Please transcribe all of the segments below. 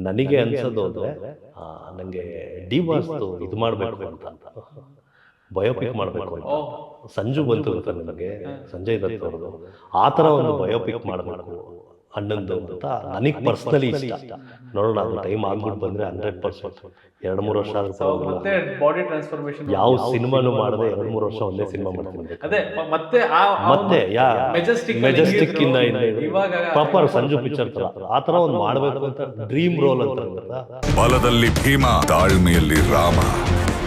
ನನಗೆ ಅನ್ಸೋದು ಅಂದ್ರೆ ಆ, ನಂಗೆ ಡಿ ಬಾಸ್ ಇದು ಮಾಡಬೇಕು ಅಂತ. ಬಯೋಪಿಕ್ ಮಾಡಬೇಕು ಅಂತ. ಸಂಜು ಬಂತು ಅಂತ ನನಗೆ ಸಂಜಯ್ ದತ್ ಅವ್ರದ್ದು ಆ ಥರ ಒಂದು ಬಯೋಪಿಕ್ ಮಾಡಬೇಕು. ಅಣ್ಣಂದು ಅಂತ ನನಗೆ ಪರ್ಸ್ನಲಿ ಇಷ್ಟ. ನೋಡೋಣ ಅದು ಟೈಮ್ ಆಗ್ಬಿಟ್ಟು ಬಂದರೆ ಹಂಡ್ರೆಡ್ ಪರ್ಸೆಂಟ್ ಎರಡು ಮೂರು ವರ್ಷ ಆದ್ರೂ. ಮತ್ತೆ ಬಾಡಿ ಟ್ರಾನ್ಸ್ಫಾರ್ಮೇಶನ್ ಯಾವ ಸಿನಿಮಾನು ಮಾಡದೆ ಎರಡು ಮೂರು ವರ್ಷ ಒಂದೇ ಸಿನಿಮಾ ಮಾಡ್ತೀನಿ. ಅದೇ ಮತ್ತೆ ಮತ್ತೆ ಯಾ ಮೆಜೆಸ್ಟಿಕ್ ಇಂದ ಪ್ರಾಪರ್ ಸಂಜು ಪಿಕ್ಚರ್ ತರ. ಆ ತರ ಒಂದು ಮಾಡಬೇಕು ಅಂತ ಡ್ರೀಮ್ ರೋಲ್ ಅಂತ ಬಲದಲ್ಲಿ ಭೀಮಾ ತಾಳ್ಮೆಯಲ್ಲಿ ರಾಮ.